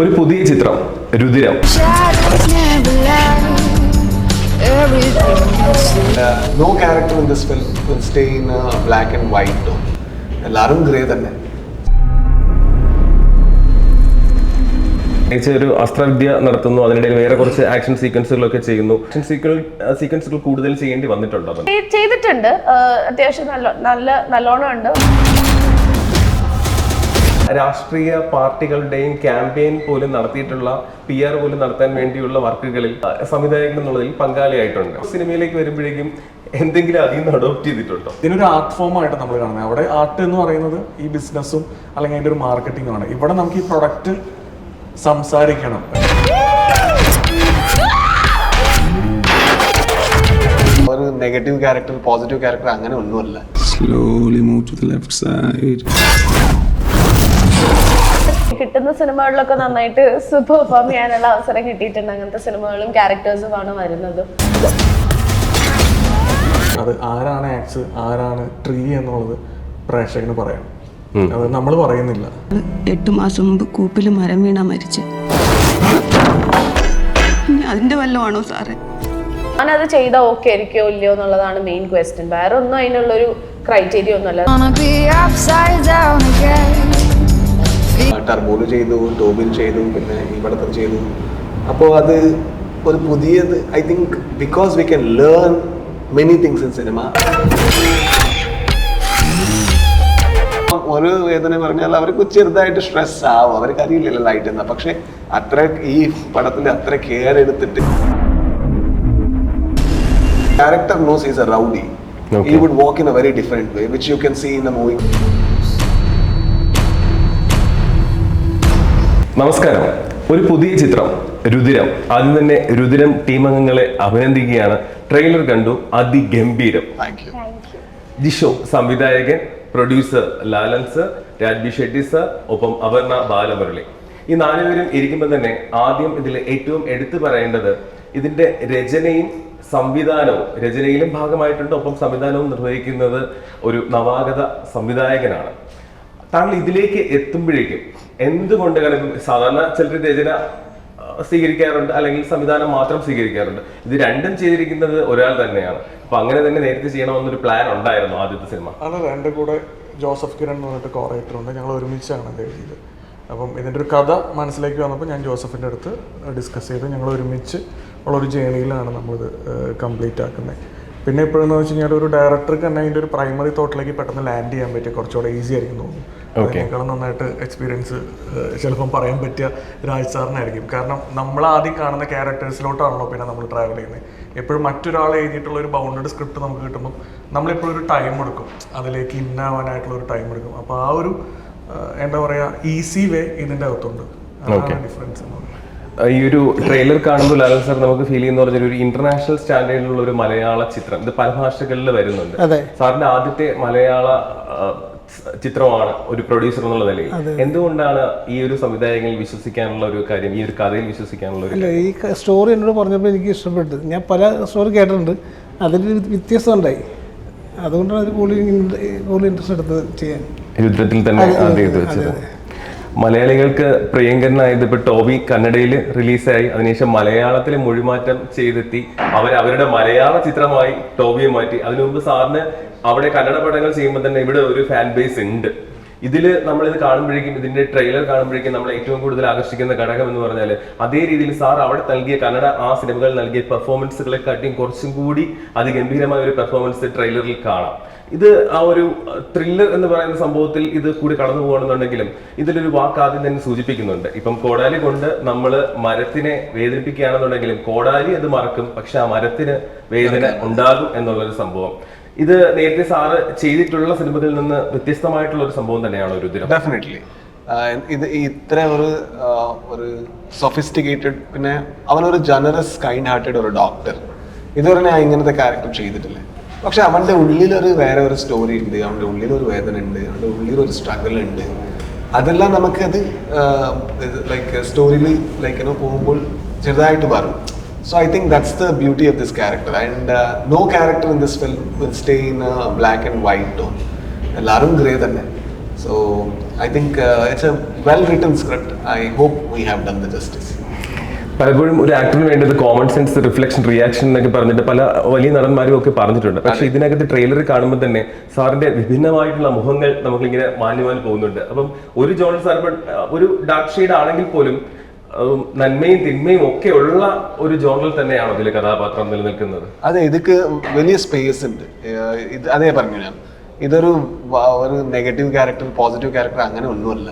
ഒരു പുതിയ ചിത്രം Rudhiram. No character in this film will stay in black and white tone എല്ലാവരും grey തന്നെ. പ്രത്യേകിച്ച് ഒരു അസ്ത്രവിദ്യ നടത്തുന്നു. അതിനിടയിൽ വേറെ കുറച്ച് ആക്ഷൻ സീക്വൻസുകളൊക്കെ ചെയ്യുന്നു. ആക്ഷൻ സീക്വൻസുകൾ കൂടുതൽ ചെയ്യേണ്ടി വന്നിട്ടുണ്ടോ? ചെയ്തിട്ടുണ്ട്. അത്യാവശ്യം നല്ല നല്ല നല്ലോണം ഉണ്ട്. രാഷ്ട്രീയ പാർട്ടികളുടെയും ക്യാമ്പയിൻ പോലും നടത്തിയിട്ടുള്ള പി ആർ പോലും നടത്താൻ വേണ്ടിയുള്ള വർക്കുകളിൽ സംവിധായകൻ എന്നുള്ളതിൽ പങ്കാളിയായിട്ടുണ്ട്. സിനിമയിലേക്ക് വരുമ്പോഴേക്കും എന്തെങ്കിലും അതിൽ നിന്ന് അഡോപ്റ്റ് ചെയ്തിട്ടുണ്ടോ? ഇതിനൊരു ആർട്ട് ഫോം ആയിട്ട് നമ്മൾ കാണുന്നത്. അവിടെ ആർട്ട് എന്ന് പറയുന്നത് ഈ ബിസിനസ്സും അല്ലെങ്കിൽ അതിന്റെ ഒരു മാർക്കറ്റിംഗും ആണ്. ഇവിടെ നമുക്ക് ഈ പ്രൊഡക്റ്റ് സംസാരിക്കണം. ഒരു നെഗറ്റീവ് ക്യാരക്ടർ പോസിറ്റീവ് ക്യാരക്ടർ അങ്ങനെ ഒന്നുമല്ല. Slowly move to the left side. കിട്ടുന്ന സിനിമകളിലൊക്കെ നന്നായിട്ട് പെർഫോം ചെയ്യാനുള്ള അവസരം കിട്ടിയിട്ടുണ്ട്. അങ്ങനത്തെ സിനിമകളും ക്യാരക്ടേഴ്സും ആണ് വരുന്നത്. അത് ആരാണ് ആക്സ് ആരാണ് ട്രീ എന്നുള്ളത് പ്രേക്ഷകന് പറയാം. അത് നമ്മൾ പറയുന്നില്ല. എട്ട് മാസം മുമ്പ് കൂപ്പിൽ മരം വീണാ മരിച്ച്. അതിന്റെ വല്ലതാണോ സാറേ? ഞാനത് ചെയ്താൽ ഓക്കെ ആയിരിക്കോ ഇല്ലയോ എന്നുള്ളതാണ് മെയിൻ ക്വസ്റ്റ്യൻ വേറെ ഒന്നും അതിനുള്ളൊരു ക്രൈറ്റീരിയ ഒന്നുമല്ല. ടർബോൾ ചെയ്തു ടോബിൽ ചെയ്തു പിന്നെ ഇവിടത്തെ ചെയ്തു. അപ്പോൾ അത് ഒരു പുതിയത് I think because we can learn many things in cinema ഒരു വേദന പറഞ്ഞാൽ അവർക്ക് ചെറുതായിട്ട് സ്ട്രെസ് ആവും. അവർക്ക് അറിയില്ലല്ലോ ലൈറ്റ് എന്നാ. പക്ഷെ അത്ര ഈ പടത്തിൽ അത്ര കെയർ എടുത്തിട്ട് character knows is a rowdy he walk in a a very different way which you can see in the movie. നമസ്കാരം. ഒരു പുതിയ ചിത്രം രുതിരം ആദ്യം തന്നെ രുതിരം ടീം അംഗങ്ങളെ അഭിനന്ദിക്കുകയാണ്. ട്രെയിലർ കണ്ടു അതിഗംഭീരം. Thank you. ജിഷോ സംവിധായകൻ producer Lalan sir Raj B Shetty sir ഒപ്പം അപർണ ബാലമുരളി. ഈ നാലുപേരും ഇരിക്കുമ്പോൾ തന്നെ ആദ്യം ഇതിൽ ഏറ്റവും എടുത്തു പറയേണ്ടത് ഇതിന്റെ രചനയും സംവിധാനവും രചനയിലും ഭാഗമായിട്ടുണ്ട്. ഒപ്പം സംവിധാനവും നിർവഹിക്കുന്നത് ഒരു നവാഗത സംവിധായകനാണ്. താങ്കൾ ഇതിലേക്ക് എത്തുമ്പോഴേക്കും എന്തുകൊണ്ട് കാരണം സാധാരണ ചിലർ രചന സ്വീകരിക്കാറുണ്ട് അല്ലെങ്കിൽ സംവിധാനം മാത്രം സ്വീകരിക്കാറുണ്ട്. ഇത് രണ്ടും ചെയ്തിരിക്കുന്നത് ഒരാൾ തന്നെയാണ്. അപ്പൊ അങ്ങനെ തന്നെ നേരത്തെ ചെയ്യണമെന്നൊരു പ്ലാൻ ഉണ്ടായിരുന്നു ആദ്യത്തെ സിനിമ. അതെ എന്റെ കൂടെ ജോസഫ് കിരൺ എന്ന് പറഞ്ഞിട്ട് കോറേറ്റർ ഉണ്ട്. ഞങ്ങൾ ഒരുമിച്ചാണ് അത് എഴുതിയത്. അപ്പം ഇതിന്റെ ഒരു കഥ മനസ്സിലേക്ക് വന്നപ്പോൾ ഞാൻ ജോസഫിന്റെ അടുത്ത് ഡിസ്കസ് ചെയ്ത്. ഞങ്ങൾ ഒരുമിച്ച് ഉള്ളൊരു ജേണിയിലാണ് നമ്മളിത് കംപ്ലീറ്റ് ആക്കുന്നത്. പിന്നെ ഇപ്പോഴെന്ന് വെച്ച് കഴിഞ്ഞാൽ ഒരു ഡയറക്ടർക്ക് തന്നെ അതിന്റെ ഒരു പ്രൈമറി തോട്ടിലേക്ക് പെട്ടെന്ന് ലാൻഡ് ചെയ്യാൻ പറ്റിയ കുറച്ചുകൂടെ ഈസി ആയിരിക്കും തോന്നുന്നു. അതിനേക്കാളും നന്നായിട്ട് എക്സ്പീരിയൻസ് ചിലപ്പം പറയാൻ പറ്റിയ രാജ് സാറിനായിരിക്കും കാരണം നമ്മൾ ആദ്യം കാണുന്ന ക്യാരക്ടേഴ്സിലോട്ടാണല്ലോ പിന്നെ നമ്മൾ ട്രാവൽ ചെയ്യുന്നത്. എപ്പോഴും മറ്റൊരാൾ എഴുതിയിട്ടുള്ള ഒരു ബൗണ്ടഡ് സ്ക്രിപ്റ്റ് നമുക്ക് കിട്ടുമ്പോൾ നമ്മളെപ്പോഴും ഒരു ടൈം എടുക്കും. അതിലേക്ക് ഇന്നാവാനായിട്ടുള്ള ഒരു ടൈം എടുക്കും. അപ്പോൾ ആ ഒരു എന്താ പറയുക ഈസി വേ ഇതിന്റെ അകത്തുണ്ട്. അതാണ് ഡിഫറൻസ് എന്ന് പറയുന്നത്. ഈ ഒരു ട്രെയിലർ കാണുമ്പോൾ ലാലൻ സാർ നമുക്ക് ഫീൽ ചെയ്യുന്ന പറഞ്ഞാൽ ഒരു ഇന്റർനാഷണൽ സ്റ്റാൻഡേർഡിലുള്ള ഒരു മലയാള ചിത്രം. ഇത് പല ഭാഷകളിൽ വരുന്നുണ്ട്. സാറിന്റെ ആദ്യത്തെ മലയാള ചിത്രമാണ് ഒരു പ്രൊഡ്യൂസർ എന്നുള്ള നിലയിൽ. എന്തുകൊണ്ടാണ് ഈ ഒരു സംവിധായകനിൽ വിശ്വസിക്കാനുള്ള ഒരു കാര്യം ഈ ഒരു കഥയിൽ വിശ്വസിക്കാനുള്ള ഒരു ഈ സ്റ്റോറി എന്നോട് പറഞ്ഞപ്പോൾ എനിക്ക് ഇഷ്ടപ്പെട്ടു ഞാൻ പല സ്റ്റോറി കേട്ടിട്ടുണ്ട്. അതിൽ വ്യത്യാസം ഉണ്ടായി അതുകൊണ്ടാണ് അത് കൂടുതൽ കൂടുതൽ ഇൻട്രസ്റ്റ് എടുത്തത് ചെയ്യാൻ. രുദ്രത്തിൽ തന്നെ ആദ്യം ഇത് വെച്ചത്. മലയാളികൾക്ക് പ്രിയങ്കരനായത് ഇപ്പൊ ടോബി കന്നഡയിൽ റിലീസായി. അതിനുശേഷം മലയാളത്തിൽ മൊഴിമാറ്റം ചെയ്തെത്തി. അവർ അവരുടെ മലയാള ചിത്രമായി ടോബിയെ മാറ്റി. അതിനു മുമ്പ് സാറിന് അവിടെ കന്നഡ പടങ്ങൾ ചെയ്യുമ്പോൾ തന്നെ ഇവിടെ ഒരു ഫാൻ ബേസ് ഉണ്ട്. ഇതിൽ നമ്മൾ ഇത് കാണുമ്പോഴേക്കും ഇതിന്റെ ട്രെയിലർ കാണുമ്പോഴേക്കും നമ്മൾ ഏറ്റവും കൂടുതൽ ആകർഷിക്കുന്ന ഘടകം എന്ന് പറഞ്ഞാൽ അതേ രീതിയിൽ സാർ അവിടെ നൽകിയ കന്നഡ ആ സിനിമകൾ നൽകിയ പെർഫോമൻസുകളെ കാട്ടിയും കുറച്ചും കൂടി അതിഗംഭീരമായ ഒരു പെർഫോമൻസ് ട്രെയിലറിൽ കാണാം. ഇത് ആ ഒരു ത്രില്ലർ എന്ന് പറയുന്ന സംഭവത്തിൽ ഇത് കൂടി കടന്നു പോകണമെന്നുണ്ടെങ്കിലും ഇതിലൊരു വാക്ക് ആദ്യം തന്നെ സൂചിപ്പിക്കുന്നുണ്ട്. ഇപ്പം കോടാലി കൊണ്ട് നമ്മൾ മരത്തിനെ വേദനിപ്പിക്കുകയാണെന്നുണ്ടെങ്കിലും കോടാലി അത് മറക്കും പക്ഷെ ആ മരത്തിന് വേദന ഉണ്ടാകും എന്നുള്ളൊരു സംഭവം. ഇത് നേരത്തെ സാറ് ചെയ്തിട്ടുള്ള സിനിമകളിൽ നിന്ന് വ്യത്യസ്തമായിട്ടുള്ള ഒരു സംഭവം തന്നെയാണ് ഒരു ഡെഫിനറ്റ്ലി ഇത് ഇത്ര ഒരു ഒരു സൊഫിസ്റ്റിക്കേറ്റഡ് പിന്നെ അവനൊരു ജനറസ് കൈൻഡ് ഹാർട്ടഡ് ഒരു ഡോക്ടർ ഇതുവരെ ഞാൻ ഇങ്ങനത്തെ ക്യാരക്ടർ ചെയ്തിട്ടില്ല. പക്ഷെ അവന്റെ ഉള്ളിലൊരു വേറെ ഒരു സ്റ്റോറി ഉണ്ട് അവന്റെ ഉള്ളിലൊരു വേദന ഉണ്ട് അവന്റെ ഉള്ളിലൊരു സ്ട്രഗിൾ ഉണ്ട്. അതെല്ലാം നമുക്കത് ലൈക്ക് സ്റ്റോറിയിൽ ലൈക്ക് പോകുമ്പോൾ ചെറുതായിട്ട് വരും so I think that's the beauty of this character and no character in this film will stay in black and white tone എല്ലാവരും ഗ്രേ തന്നെ. So I think it's a well written script I hope we have done the justice പലപ്പോഴും ഒരു ആക്ടറിന് വേണ്ടത് common sense reflection reaction എന്നൊക്കെ പറഞ്ഞിട്ട് പല വലിയ നടന്മാരും ഒക്കെ പറഞ്ഞിട്ടുണ്ട്. പക്ഷെ ഇതിനകത്ത് ട്രെയിലർ കാണുമ്പോൾ തന്നെ സാറിന്റെ വിഭിന്നമായിട്ടുള്ള മുഖങ്ങൾ നമുക്കിങ്ങനെ മാഞ്ഞു പോകുന്നുണ്ട്. അപ്പം ഒരു ജോൺ സാർ ഒരു ഡാർക്ക് ഷെയ്ഡ് ആണെങ്കിൽ പോലും നന്മയും തിന്മയും ഒക്കെ ഉള്ള ഒരു ജോണിൽ തന്നെയാണോ ഇതിലെ കഥാപാത്രം നിലനിൽക്കുന്നത്? അതെ ഇതൊക്കെ വലിയ സ്പേസ് ഉണ്ട്. ഇത് അതേ പറഞ്ഞു ഞാൻ. ഇതൊരു ഒരു നെഗറ്റീവ് ക്യാരക്ടർ പോസിറ്റീവ് ക്യാരക്ടർ അങ്ങനെ ഒന്നുമല്ല.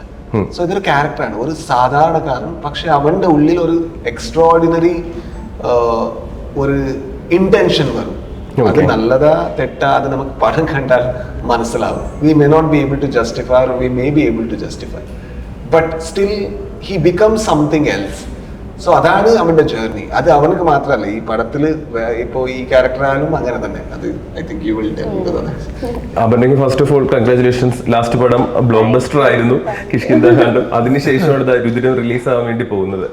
സോ ഇതൊരു ക്യാരക്ടറാണ് ഒരു സാധാരണക്കാരൻ പക്ഷെ അവന്റെ ഉള്ളിൽ ഒരു എക്സ്ട്രോർഡിനറി ഒരു ഇന്റൻഷൻ വരും. അത് നല്ലതാ തെറ്റാ അത് നമുക്ക് പടം കണ്ടാൽ മനസ്സിലാവും. We may not be able to justify we may be able to justify but still he become something else so അതാണ് അവന്റെ ജേർണി അത് അവനക്ക് മാത്രമല്ല ഈ പടത്തിൽ വേ- ഇപ്പോ ഈ ക്യാരക്ടർ ആയാലും അങ്ങനെ തന്നെ. അത് I think you will അപർണയ്ക്ക് first of all congratulations last പടം ബ്ലോക്ക് ബസ്റ്റർ ആയിരുന്നു കിഷ്കിന്ദ അതിനുശേഷമാണ് രുദ്രം റിലീസ് ആവാൻ വേണ്ടി പോകുന്നത്.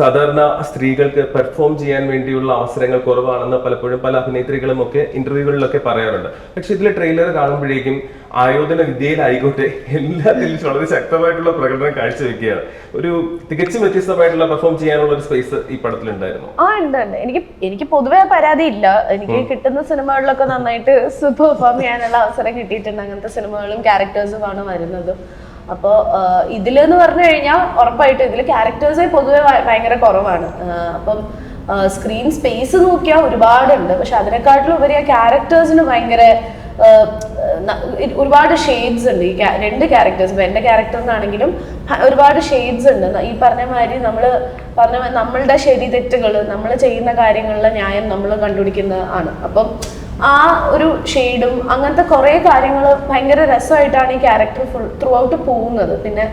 സാധാരണ സ്ത്രീകൾക്ക് പെർഫോം ചെയ്യാൻ വേണ്ടിയുള്ള അവസരങ്ങൾ കുറവാണെന്ന് പലപ്പോഴും പല അഭിനേത്രികളും ഒക്കെ ഇന്റർവ്യൂകളിലൊക്കെ പറയാറുണ്ട്. പക്ഷെ ഇതിലെ ട്രെയിലർ കാണുമ്പോഴേക്കും ആയോധന വിദ്യയിലായിക്കോട്ടെ എല്ലാത്തിലും വളരെ ശക്തമായിട്ടുള്ള പ്രകടനം കാഴ്ചവെക്കുകയാണ്. ഒരു തികച്ചും വ്യത്യസ്തമായിട്ടുള്ള പെർഫോം ചെയ്യാനുള്ള ഒരു സ്പേസ് ഈ പടത്തിലുണ്ടായിരുന്നു. ആ ഉണ്ട് എനിക്ക് എനിക്ക് പൊതുവെ പരാതി ഇല്ല. എനിക്ക് കിട്ടുന്ന സിനിമകളിലൊക്കെ നന്നായിട്ട് പെർഫോം ചെയ്യാനുള്ള അവസരം കിട്ടിയിട്ടുണ്ട്. അങ്ങനത്തെ സിനിമകളും ക്യാരക്ടേഴ്സും ആണ് വരുന്നത്. അപ്പോൾ ഇതിലെന്ന് പറഞ്ഞു കഴിഞ്ഞാൽ ഉറപ്പായിട്ട് ഇതിൽ ക്യാരക്ടേഴ്സേ പൊതുവെ ഭയങ്കര കുറവാണ്. അപ്പം സ്ക്രീൻ സ്പേസ് നോക്കിയാൽ ഒരുപാടുണ്ട്. പക്ഷെ അതിനെക്കാട്ടിലും ഉപരി ആ ക്യാരക്ടേഴ്സിന് ഭയങ്കര ഒരുപാട് ഷെയ്ഡ്സ് ഉണ്ട്. ഈ രണ്ട് ക്യാരക്ടേഴ്സ് ഇപ്പൊ എന്റെ ക്യാരക്ടറിനാണെങ്കിലും ഒരുപാട് ഷെയ്ഡ്സ് ഉണ്ട്. ഈ പറഞ്ഞ മാതിരി നമ്മൾ പറഞ്ഞ നമ്മളുടെ ശരി തെറ്റുകൾ നമ്മൾ ചെയ്യുന്ന കാര്യങ്ങളിലെ ന്യായം നമ്മൾ കണ്ടുപിടിക്കുന്ന ആണ്. അപ്പം ആ ഒരു ഷെയ്ഡും അങ്ങനത്തെ കുറേ കാര്യങ്ങൾ ഭയങ്കര രസമായിട്ടാണ് ഈ ക്യാരക്ടർ ഫുൾ ത്രൂ ഔട്ട് പോകുന്നത്. പിന്നെ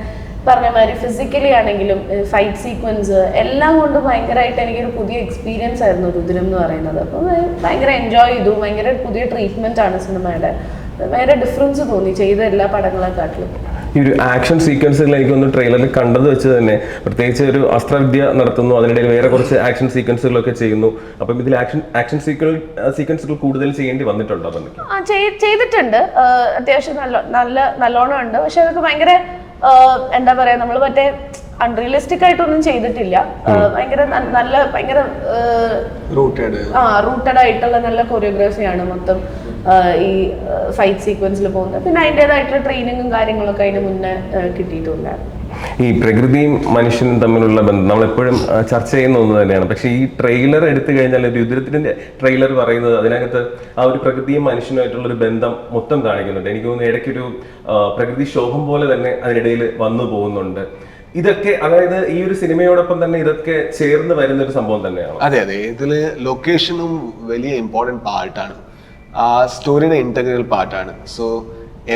പറഞ്ഞ മാതിരി ഫിസിക്കലി ആണെങ്കിലും ഫൈറ്റ് സീക്വൻസ് എല്ലാം കൊണ്ടും ഭയങ്കരമായിട്ട് എനിക്കൊരു പുതിയ എക്സ്പീരിയൻസ് ആയിരുന്നു രുദ്രം എന്ന് പറയുന്നത്. അപ്പം ഭയങ്കര എൻജോയ് ചെയ്തു. ഭയങ്കര പുതിയ ട്രീറ്റ്മെന്റ് ആണ് സിനിമയുടെ ഭയങ്കര ഡിഫറൻസ് തോന്നി ചെയ്ത എല്ലാ പടങ്ങളെക്കാട്ടിലും. ഈ ഒരു ആക്ഷൻ സീക്വൻസുകൾ എനിക്കൊന്ന് ട്രെയിലറിൽ കണ്ടത് വെച്ച് തന്നെ പ്രത്യേകിച്ച് ഒരു അസ്ത്രവിദ്യ നടത്തുന്നു. അതിനിടയിൽ വേറെ കുറച്ച് ആക്ഷൻ സീക്വൻസുകളൊക്കെ ചെയ്യുന്നു. അപ്പം ഇതിൽ ആക്ഷൻ ആക്ഷൻ സീക്വൽ സീക്വൻസുകൾ കൂടുതൽ ചെയ്യേണ്ടി വന്നിട്ടുണ്ടോ അതൊക്കെ? ആ ചെയ്തിട്ടുണ്ട്. അത്യാവശ്യം നല്ല നല്ല നല്ലോണം ഉണ്ട്. പക്ഷെ അതൊക്കെ ഭയങ്കര എന്താ പറയാ നമ്മൾ മറ്റേ അൺറിയലിസ്റ്റിക് ആയിട്ടൊന്നും ചെയ്തിട്ടില്ല. ഭയങ്കര നല്ല ഭയങ്കര റൂട്ടഡ് ആ റൂട്ടഡ് ആയിട്ടുള്ള നല്ല കൊറിയോഗ്രാഫിയാണ് മൊത്തം. ഈ ഫൈറ്റ് സീക്വൻസിൽ പോകുന്നത്. പിന്നെ അതിന്റെതായിട്ടുള്ള ട്രെയിനിങ്ങും കാര്യങ്ങളൊക്കെ അതിന് മുന്നേ കിട്ടിയിട്ടുണ്ടായിരുന്നു. ഈ പ്രകൃതിയും മനുഷ്യനും തമ്മിലുള്ള ബന്ധം നമ്മൾ എപ്പോഴും ചർച്ച ചെയ്യുന്ന ഒന്ന് തന്നെയാണ്. പക്ഷേ ഈ ട്രെയിലർ എടുത്തു കഴിഞ്ഞാൽ രുദ്രത്തിന്റെ ട്രെയിലർ പറയുന്നത് അതിനകത്ത് ആ ഒരു പ്രകൃതിയും മനുഷ്യനുമായിട്ടുള്ള ഒരു ബന്ധം മൊത്തം കാണിക്കുന്നുണ്ട്. എനിക്ക് തോന്നുന്നു ഇടയ്ക്കൊരു പ്രകൃതി ശോഭം പോലെ തന്നെ അതിനിടയിൽ വന്നു പോകുന്നുണ്ട്. ഇതൊക്കെ അതായത് ഈ ഒരു സിനിമയോടൊപ്പം തന്നെ ഇതൊക്കെ ചേർന്ന് വരുന്ന ഒരു സംഭവം തന്നെയാണ്? അതെ അതെ. ഇതിൽ ലൊക്കേഷനും വലിയ ഇമ്പോർട്ടന്റ് പാർട്ടാണ് ആ സ്റ്റോറിയുടെ ഇന്റഗ്രൽ പാർട്ടാണ് സോ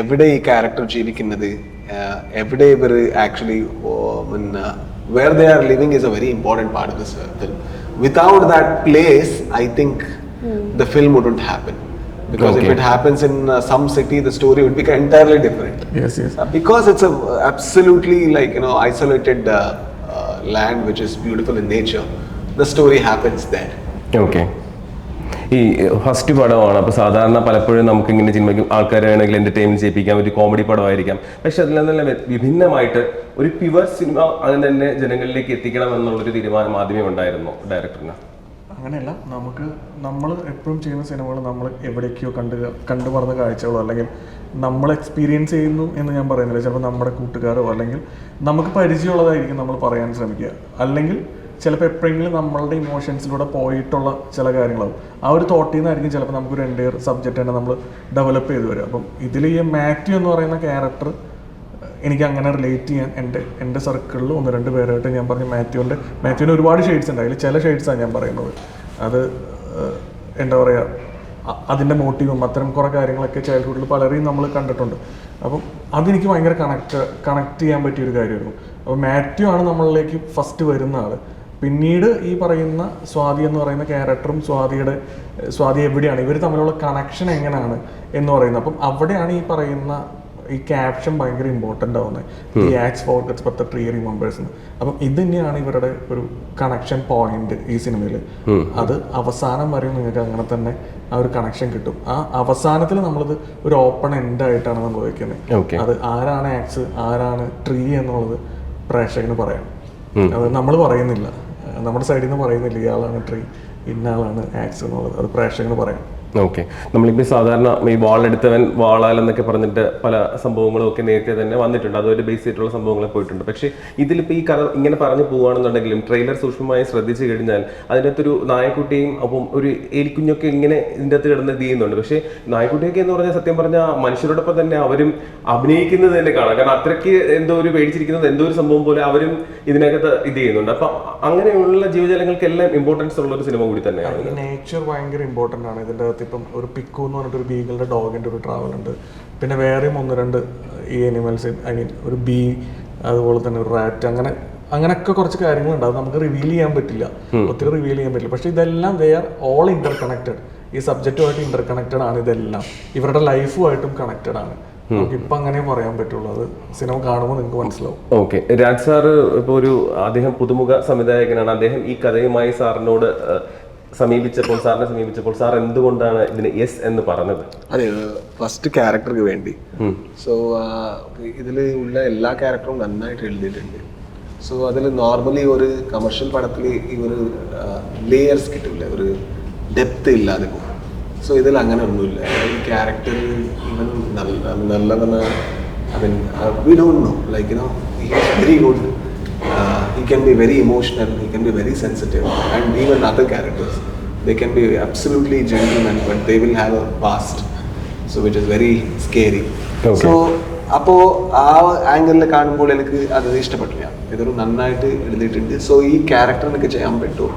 എവിടെ ഈ ക്യാരക്ടർ ജീവിക്കുന്നത് ആഹ് എവിടെ ഇവർ ആക്ച്വലി പിന്നെ where they are living is a very important part of this film without that place I think the film wouldn't happen because if Okay. it happens in uh, some city the story would be entirely different yes yes Uh, because it's a absolutely like you know isolated uh, uh, land which is beautiful in nature the story happens there okay ഈ first പടമാണ്. അപ്പോൾ സാധാരണ പലപ്പോഴും നമുക്ക് ഇങ്ങനെ സിനിമയ്ക്ക് ആൾക്കാരെ വേണമെങ്കിൽ എന്റർടൈൻമെന്റ് ചെയ്യിപ്പിക്കാം. ഒരു കോമഡി പടമായിരിക്കാം. പക്ഷെ അതിൽ നിന്നെല്ലാം വിഭിന്നമായിട്ട് ഒരു പ്യുവർ സിനിമ അതിന് തന്നെ ജനങ്ങളിലേക്ക് എത്തിക്കണം എന്നുള്ളൊരു തീരുമാനം ആദ്യമേ ഉണ്ടായിരുന്നു ഡയറക്ടറിന് അങ്ങനെയല്ല നമുക്ക് നമ്മൾ എപ്പോഴും ചെയ്യുന്ന സിനിമകൾ നമ്മൾ എവിടേക്കോ കണ്ട് കണ്ടു പറഞ്ഞ കാഴ്ചകളോ അല്ലെങ്കിൽ നമ്മൾ എക്സ്പീരിയൻസ് ചെയ്യുന്നു എന്ന് ഞാൻ പറയുന്നില്ല. ചിലപ്പോൾ നമ്മുടെ കൂട്ടുകാരോ അല്ലെങ്കിൽ നമുക്ക് പരിചയമുള്ളതായിരിക്കും നമ്മൾ പറയാൻ ശ്രമിക്കുക. അല്ലെങ്കിൽ ചിലപ്പോൾ എപ്പോഴെങ്കിലും നമ്മളുടെ ഇമോഷൻസിലൂടെ പോയിട്ടുള്ള ചില കാര്യങ്ങളാവും. ആ ഒരു തോട്ടിൽ നിന്നായിരിക്കും ചിലപ്പോൾ നമുക്കൊരു എന്റയർ സബ്ജക്റ്റ് തന്നെ നമ്മൾ ഡെവലപ്പ് ചെയ്ത് വരും അപ്പം ഇതിൽ ഈ മാത്യു എന്ന് പറയുന്ന ക്യാരക്ടർ എനിക്ക് അങ്ങനെ റിലേറ്റ് ചെയ്യാൻ എന്റെ എന്റെ സർക്കിളിൽ ഒന്ന് രണ്ട് പേരായിട്ട് ഞാൻ പറഞ്ഞു മാത്യുവിന്റെ മാത്യുവിന് ഒരുപാട് ഷെയ്ഡ്സ് ഉണ്ട്. അതിൽ ചില ഷെയ്ഡ്സാണ് ഞാൻ പറയുന്നത്. അത് എന്താ പറയുക അതിന്റെ മോട്ടീവും അത്തരം കുറേ കാര്യങ്ങളൊക്കെ ചൈൽഡ്ഹുഡിൽ പലരെയും നമ്മൾ കണ്ടിട്ടുണ്ട്. അപ്പം അതെനിക്ക് ഭയങ്കര കണക്ട് കണക്ട് ചെയ്യാൻ പറ്റിയൊരു കാര്യമായിരുന്നു. അപ്പോൾ മാത്യു ആണ് നമ്മളിലേക്ക് ഫസ്റ്റ് വരുന്ന ആൾ പിന്നീട് ഈ പറയുന്ന സ്വാതി എന്ന് പറയുന്ന ക്യാരക്ടറും സ്വാതിയുടെ സ്വാതി എവിടെയാണ്? ഇവർ തമ്മിലുള്ള കണക്ഷൻ എങ്ങനെയാണ് എന്ന് പറയുന്നത്. അപ്പം അവിടെയാണ് ഈ പറയുന്ന ഈ ക്യാപ്ഷൻ ഭയങ്കര ഇമ്പോർട്ടന്റ് ആവുന്നത് ഈ axe but the tree remembers അപ്പം ഇത് തന്നെയാണ് ഇവരുടെ ഒരു കണക്ഷൻ പോയിന്റ് ഈ സിനിമയിൽ അത് അവസാനം വരെ നിങ്ങൾക്ക് അങ്ങനെ തന്നെ ആ ഒരു കണക്ഷൻ കിട്ടും. ആ അവസാനത്തിൽ നമ്മളത് ഒരു ഓപ്പൺ എൻഡ് ആയിട്ടാണ് നമ്മൾ വയ്ക്കുന്നത് അത് ആരാണ് ആക്സ് ആരാണ് ട്രീ എന്നുള്ളത് പ്രേക്ഷകന് പറയാം. അത് നമ്മൾ പറയുന്നില്ല. നമ്മുടെ സൈഡിൽ നിന്ന് പറയുന്നില്ല ഇയാളാണ് ട്രീ ഇന്ന ആക്സ് എന്നുള്ളത്. അത് പ്രേക്ഷകന് പറയാം. ഓക്കെ നമ്മളിപ്പോൾ സാധാരണ ഈ വാളെടുത്തവൻ വാളാൽ എന്നൊക്കെ പറഞ്ഞിട്ട് പല സംഭവങ്ങളും ഒക്കെ നേരത്തെ തന്നെ വന്നിട്ടുണ്ട്. അതൊരു ബേസ് ചെയ്തിട്ടുള്ള സംഭവങ്ങൾ പോയിട്ടുണ്ട്. പക്ഷേ ഇതിലിപ്പോൾ ഈ കഥ ഇങ്ങനെ പറഞ്ഞു പോവുകയാണെന്നുണ്ടെങ്കിലും ട്രെയിലർ സൂക്ഷ്മമായി ശ്രദ്ധിച്ചു കഴിഞ്ഞാൽ അതിനകത്തൊരു നായക്കുട്ടിയും അപ്പം ഒരു എലിക്കുഞ്ഞൊക്കെ ഇങ്ങനെ ഇതിന്റെ അകത്ത് കിടന്ന് ഇത് ചെയ്യുന്നുണ്ട്. പക്ഷേ നായക്കുട്ടിയൊക്കെ എന്ന് പറഞ്ഞാൽ സത്യം പറഞ്ഞാൽ മനുഷ്യരോടൊപ്പം തന്നെ അവരും അഭിനയിക്കുന്നത് തന്നെ കാണാം. കാരണം അത്രയ്ക്ക് എന്തോ ഒരു പേടിച്ചിരിക്കുന്നത് എന്തോ ഒരു സംഭവം പോലെ അവരും ഇതിനകത്ത് ഇത് ചെയ്യുന്നുണ്ട്. അപ്പം അങ്ങനെയുള്ള ജീവജാലങ്ങൾക്കെല്ലാം ഇമ്പോർട്ടൻസ് ഉള്ള ഒരു സിനിമ കൂടി തന്നെയാണ്. നേച്ചർ ഭയങ്കര ഇമ്പോർട്ടന്റ് ആണ്. ഇതിന്റെ അകത്ത് ഇപ്പം ഒരു പിക്കു എന്ന് പറഞ്ഞിട്ട് ഒരു ബീഗിളുടെ ഡോഗിന്റെ ഒരു ട്രാവൽ ഉണ്ട്. പിന്നെ വേറെയും ഒന്ന് രണ്ട് ഈ അനിമൽസ് ഐ മീൻ ഒരു ബീ അതുപോലെ തന്നെ ഒരു റാറ്റ് അങ്ങനെ അങ്ങനെയൊക്കെ കുറച്ച് കാര്യങ്ങളുണ്ട്. അത് നമുക്ക് റിവീൽ ചെയ്യാൻ പറ്റില്ല. ഒത്തിരി റിവീൽ ചെയ്യാൻ പറ്റില്ല. പക്ഷേ ഇതെല്ലാം they are all interconnected ഈ സബ്ജക്റ്റുമായിട്ട് ഇന്റർ കണക്റ്റഡ് ആണ് ഇതെല്ലാം. ഇവരുടെ ലൈഫുമായിട്ടും കണക്റ്റഡ് ആണ്. ഇപ്പൊ ഇപ്പം അങ്ങനെ പറയാൻ പറ്റുള്ളൂ. അത് സിനിമ കാണുമ്പോൾ നിങ്ങൾക്ക് മനസ്സിലാവും. ഓക്കെ. രാജ് സാർ ഇപ്പോൾ ഒരു അദ്ദേഹം പുതുമുഖ സംവിധായകനാണ്. അദ്ദേഹം ഈ കഥയുമായി സാറിനോട് സമീപിച്ചപ്പോൾ സാറിനെ സമീപിച്ചപ്പോൾ സാർ എന്തുകൊണ്ടാണ് ഇതിന് യെസ് എന്ന് പറഞ്ഞത്? അതെ ഫസ്റ്റ് ക്യാരക്ടർക്ക് വേണ്ടി. സോ ഇതിൽ ഉള്ള എല്ലാ ക്യാരക്ടറും നന്നായിട്ട് എഴുതിയിട്ടുണ്ട്. സോ അതിൽ നോർമലി ഒരു കമർഷ്യൽ പടത്തിൽ ഈ ഒരു ലേയേഴ്സ് കിട്ടില്ല ഒരു ഡെപ്ത് ഇല്ലാതെ പോകും. സോ ഇതിൽ അങ്ങനെ ഒന്നുമില്ല. ഈ ക്യാരക്ടർ ഇവൻ നല്ല നല്ലതെന്ന് I mean we don't know like you know very good he can be very emotional, he can be very sensitive, and even other characters. They can be absolutely gentlemen, but they will have a past, so which is very scary. Okay. So അപ്പോൾ ആ ആംഗിളിൽ കാണുമ്പോൾ എനിക്ക് അത് ഇഷ്ടപ്പെട്ടില്ല ഇതൊരു നന്നായിട്ട് എഴുതിയിട്ടുണ്ട് സോ ഈ ക്യാരക്ടർ എനിക്ക് ചെയ്യാൻ പറ്റുമോ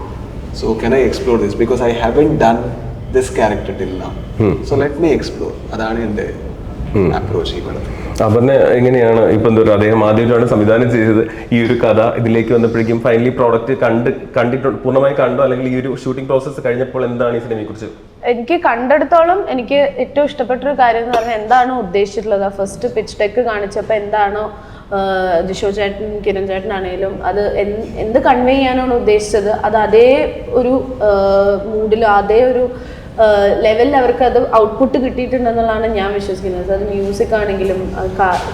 so can I explore this because I haven't done this character till now so let me explore അതാണ് എന്റെ അപ്രോച്ച് ഈ പടത്തിൽ അപർണ എങ്ങനെയാണ് ഇപ്പം എന്താ അദ്ദേഹം ആദ്യമായിട്ടാണ് സംവിധാനം ചെയ്തത്? ഈ ഒരു കഥ ഇതിലേക്ക് വന്നപ്പോഴേക്കും ഫൈനലി പ്രോഡക്റ്റ് കണ്ട് കണ്ടിട്ടുണ്ട് പൂർണമായി കണ്ടോ? അല്ലെങ്കിൽ ഈ ഒരു ഷൂട്ടിംഗ് പ്രോസസ്സ് കഴിഞ്ഞപ്പോൾ എന്താണ് ഈ സിനിമയെ കുറിച്ച് എനിക്ക് കണ്ടെടുത്തോളം എനിക്ക് ഏറ്റവും ഇഷ്ടപ്പെട്ട ഒരു കാര്യം എന്ന് പറഞ്ഞാൽ എന്താണോ ഉദ്ദേശിച്ചിട്ടുള്ളത്? ഫസ്റ്റ് പിച്ച് ടെക്ക് കാണിച്ചപ്പോൾ എന്താണോ ജിഷോ ചേട്ടൻ കിരൺ ആണെങ്കിലും അത് എന്ത് കൺവേ ചെയ്യാനാണ് ഉദ്ദേശിച്ചത്? അത് അതേ ഒരു മൂഡിൽ അതേ ഒരു ലെവലിൽ അവർക്ക് അത് ഔട്ട്പുട്ട് കിട്ടിയിട്ടുണ്ടെന്നുള്ളതാണ് ഞാൻ വിശ്വസിക്കുന്നത്. അത് മ്യൂസിക് ആണെങ്കിലും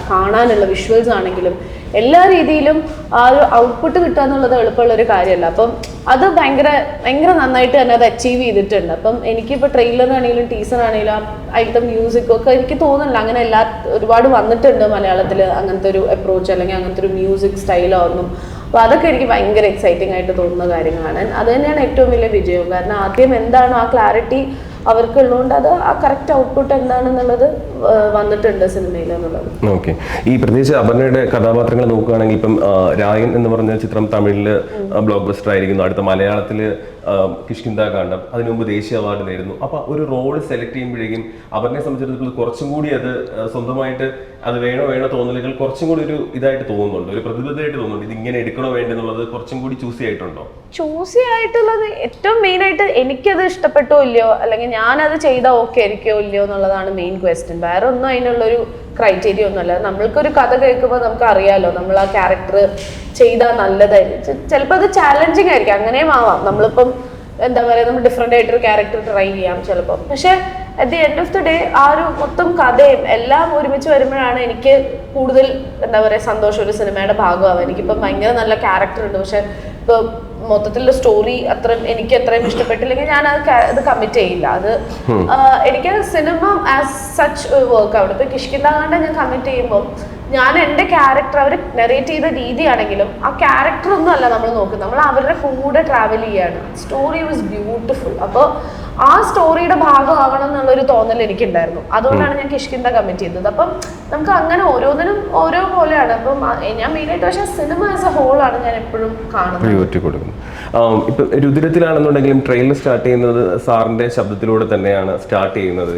കാണാനുള്ള വിഷ്വൽസ് ആണെങ്കിലും എല്ലാ രീതിയിലും ആ ഒരു ഔട്ട്പുട്ട് കിട്ടുക എന്നുള്ളത് എളുപ്പമുള്ള ഒരു കാര്യമല്ല. അപ്പം അത് ഭയങ്കര ഭയങ്കര നന്നായിട്ട് തന്നെ അത് അച്ചീവ് ചെയ്തിട്ടുണ്ട്. അപ്പം എനിക്കിപ്പോൾ ട്രെയിലറാണെങ്കിലും ടീസറാണെങ്കിലും അതിന്റെ മ്യൂസിക്കും ഒക്കെ എനിക്ക് തോന്നുന്നില്ല. അങ്ങനെ എല്ലാ ഒരുപാട് വന്നിട്ടുണ്ട് മലയാളത്തിൽ അങ്ങനത്തെ ഒരു അപ്രോച്ച് അല്ലെങ്കിൽ അങ്ങനത്തെ ഒരു മ്യൂസിക് സ്റ്റൈലോ ഒന്നും അപ്പോൾ അതൊക്കെ എനിക്ക് ഭയങ്കര എക്സൈറ്റിംഗ് ആയിട്ട് തോന്നുന്ന കാര്യങ്ങളാണ്. അത് തന്നെയാണ് ഏറ്റവും വലിയ വിജയം കാരണം ആദ്യം എന്താണ് ആ ക്ലാരിറ്റി അവർക്കുള്ളതുകൊണ്ട് അത് ആ കറക്റ്റ് ഔട്ട്പുട്ട് എന്താണെന്നുള്ളത് വന്നിട്ടുണ്ട് സിനിമയിൽ എന്നുള്ളത്. ഓക്കെ ഈ പ്രത്യേകിച്ച് അപർണയുടെ കഥാപാത്രങ്ങൾ നോക്കുകയാണെങ്കിൽ ഇപ്പം രായൻ എന്ന് പറഞ്ഞ ചിത്രം തമിഴിൽ ബ്ലോക്ക് ബസ്റ്റർ ആയിരിക്കുന്നു. അടുത്ത മലയാളത്തിൽ കിഷ്കിന്ത കാണ്ഡം അതിനു മുമ്പ് ദേശീയ അവാർഡ് നേരുന്നു അപ്പൊ ഒരു റോൾ സെലക്ട് ചെയ്യുമ്പോഴേക്കും അവരെ സംബന്ധിച്ചിടത്തോളം കുറച്ചും കൂടി അത് സ്വന്തമായിട്ട് അത് വേണോ വേണോ തോന്നലുകൾ കുറച്ചും കൂടി ഒരു ഇതായിട്ട് തോന്നുന്നുണ്ട്. ഒരു പ്രതിബദ്ധമായിട്ട് തോന്നുന്നുണ്ട്. ഇത് ഇങ്ങനെ എടുക്കണോ വേണ്ടെന്നുള്ളത് കുറച്ചും കൂടി ചൂസി ആയിട്ടുണ്ടോ? ചൂസി ആയിട്ടുള്ളത് ഏറ്റവും മെയിൻ ആയിട്ട് എനിക്കത് ഇഷ്ടപ്പെട്ടോ ഇല്ലയോ? അല്ലെങ്കിൽ ഞാനത് ചെയ്താൽ ഓക്കെ ആയിരിക്കോ ഇല്ലയോ എന്നുള്ളതാണ് മെയിൻ ക്വസ്റ്റ്യൻ വേറെ ഒന്നും അതിനുള്ളൊരു ക്രൈറ്റീരിയ ഒന്നുമല്ല. നമ്മൾക്കൊരു കഥ കേൾക്കുമ്പോൾ നമുക്ക് അറിയാലോ നമ്മൾ ആ ക്യാരക്ടർ ചെയ്താൽ നല്ലതായിരിക്കും. ചിലപ്പോൾ അത് ചാലഞ്ചിങ് ആയിരിക്കും. അങ്ങനെയും ആവാം. നമ്മളിപ്പം എന്താ പറയുക നമ്മൾ ഡിഫറെന്റ് ആയിട്ടൊരു ക്യാരക്ടർ ട്രൈ ചെയ്യാം ചിലപ്പോൾ പക്ഷേ at the end of the day ആ ഒരു മൊത്തം കഥയും എല്ലാം ഒരുമിച്ച് വരുമ്പോഴാണ് എനിക്ക് കൂടുതൽ എന്താ പറയുക സന്തോഷം ഒരു സിനിമയുടെ ഭാഗമാവുക. എനിക്കിപ്പം ഭയങ്കര നല്ല ക്യാരക്ടർ ഉണ്ട്. പക്ഷേ ഇപ്പോൾ മൊത്തത്തിലുള്ള സ്റ്റോറി അത്ര എനിക്ക് അത്രയും ഇഷ്ടപ്പെട്ടില്ലെങ്കിൽ ഞാൻ അത് അത് കമ്മിറ്റ് ചെയ്യില്ല. അത് എനിക്ക് സിനിമ ആസ് സച്ച് വർക്ക് ഇപ്പൊ ഇപ്പോൾ കിഷ്കിന്താകാണ്ട് ഞാൻ കമ്മിറ്റ് ചെയ്യുമ്പോൾ ഞാൻ എന്റെ ക്യാരക്ടർ അവർ നെറേറ്റ് ചെയ്ത രീതിയാണെങ്കിലും ആ ക്യാരക്ടർ ഒന്നും അല്ല നമ്മൾ നോക്കുന്നത്. നമ്മൾ അവരുടെ കൂടെ ട്രാവൽ ചെയ്യാണ്. സ്റ്റോറി വാസ് ബ്യൂട്ടിഫുൾ അപ്പോൾ ആ സ്റ്റോറിയുടെ ഭാഗമാവണം എന്നുള്ളൊരു തോന്നൽ എനിക്കുണ്ടായിരുന്നു. അതുകൊണ്ടാണ് ഞാൻ കിഷ്കിന്ത കമ്മിറ്റ് ചെയ്തത്. അപ്പം നമുക്ക് അങ്ങനെ ഓരോന്നിനും ഓരോ പോലെയാണ്. അപ്പം ഞാൻ മെയിനായിട്ട് പക്ഷേ സിനിമ ആസ് എ ഹോളാണ് ഞാൻ എപ്പോഴും കാണുന്നത്. ആം, ഇപ്പൊ ട്രെയിലർ സ്റ്റാർട്ട് ചെയ്യുന്നത് സാറിന്റെ ശബ്ദത്തിലൂടെ തന്നെയാണ് സ്റ്റാർട്ട് ചെയ്യുന്നത്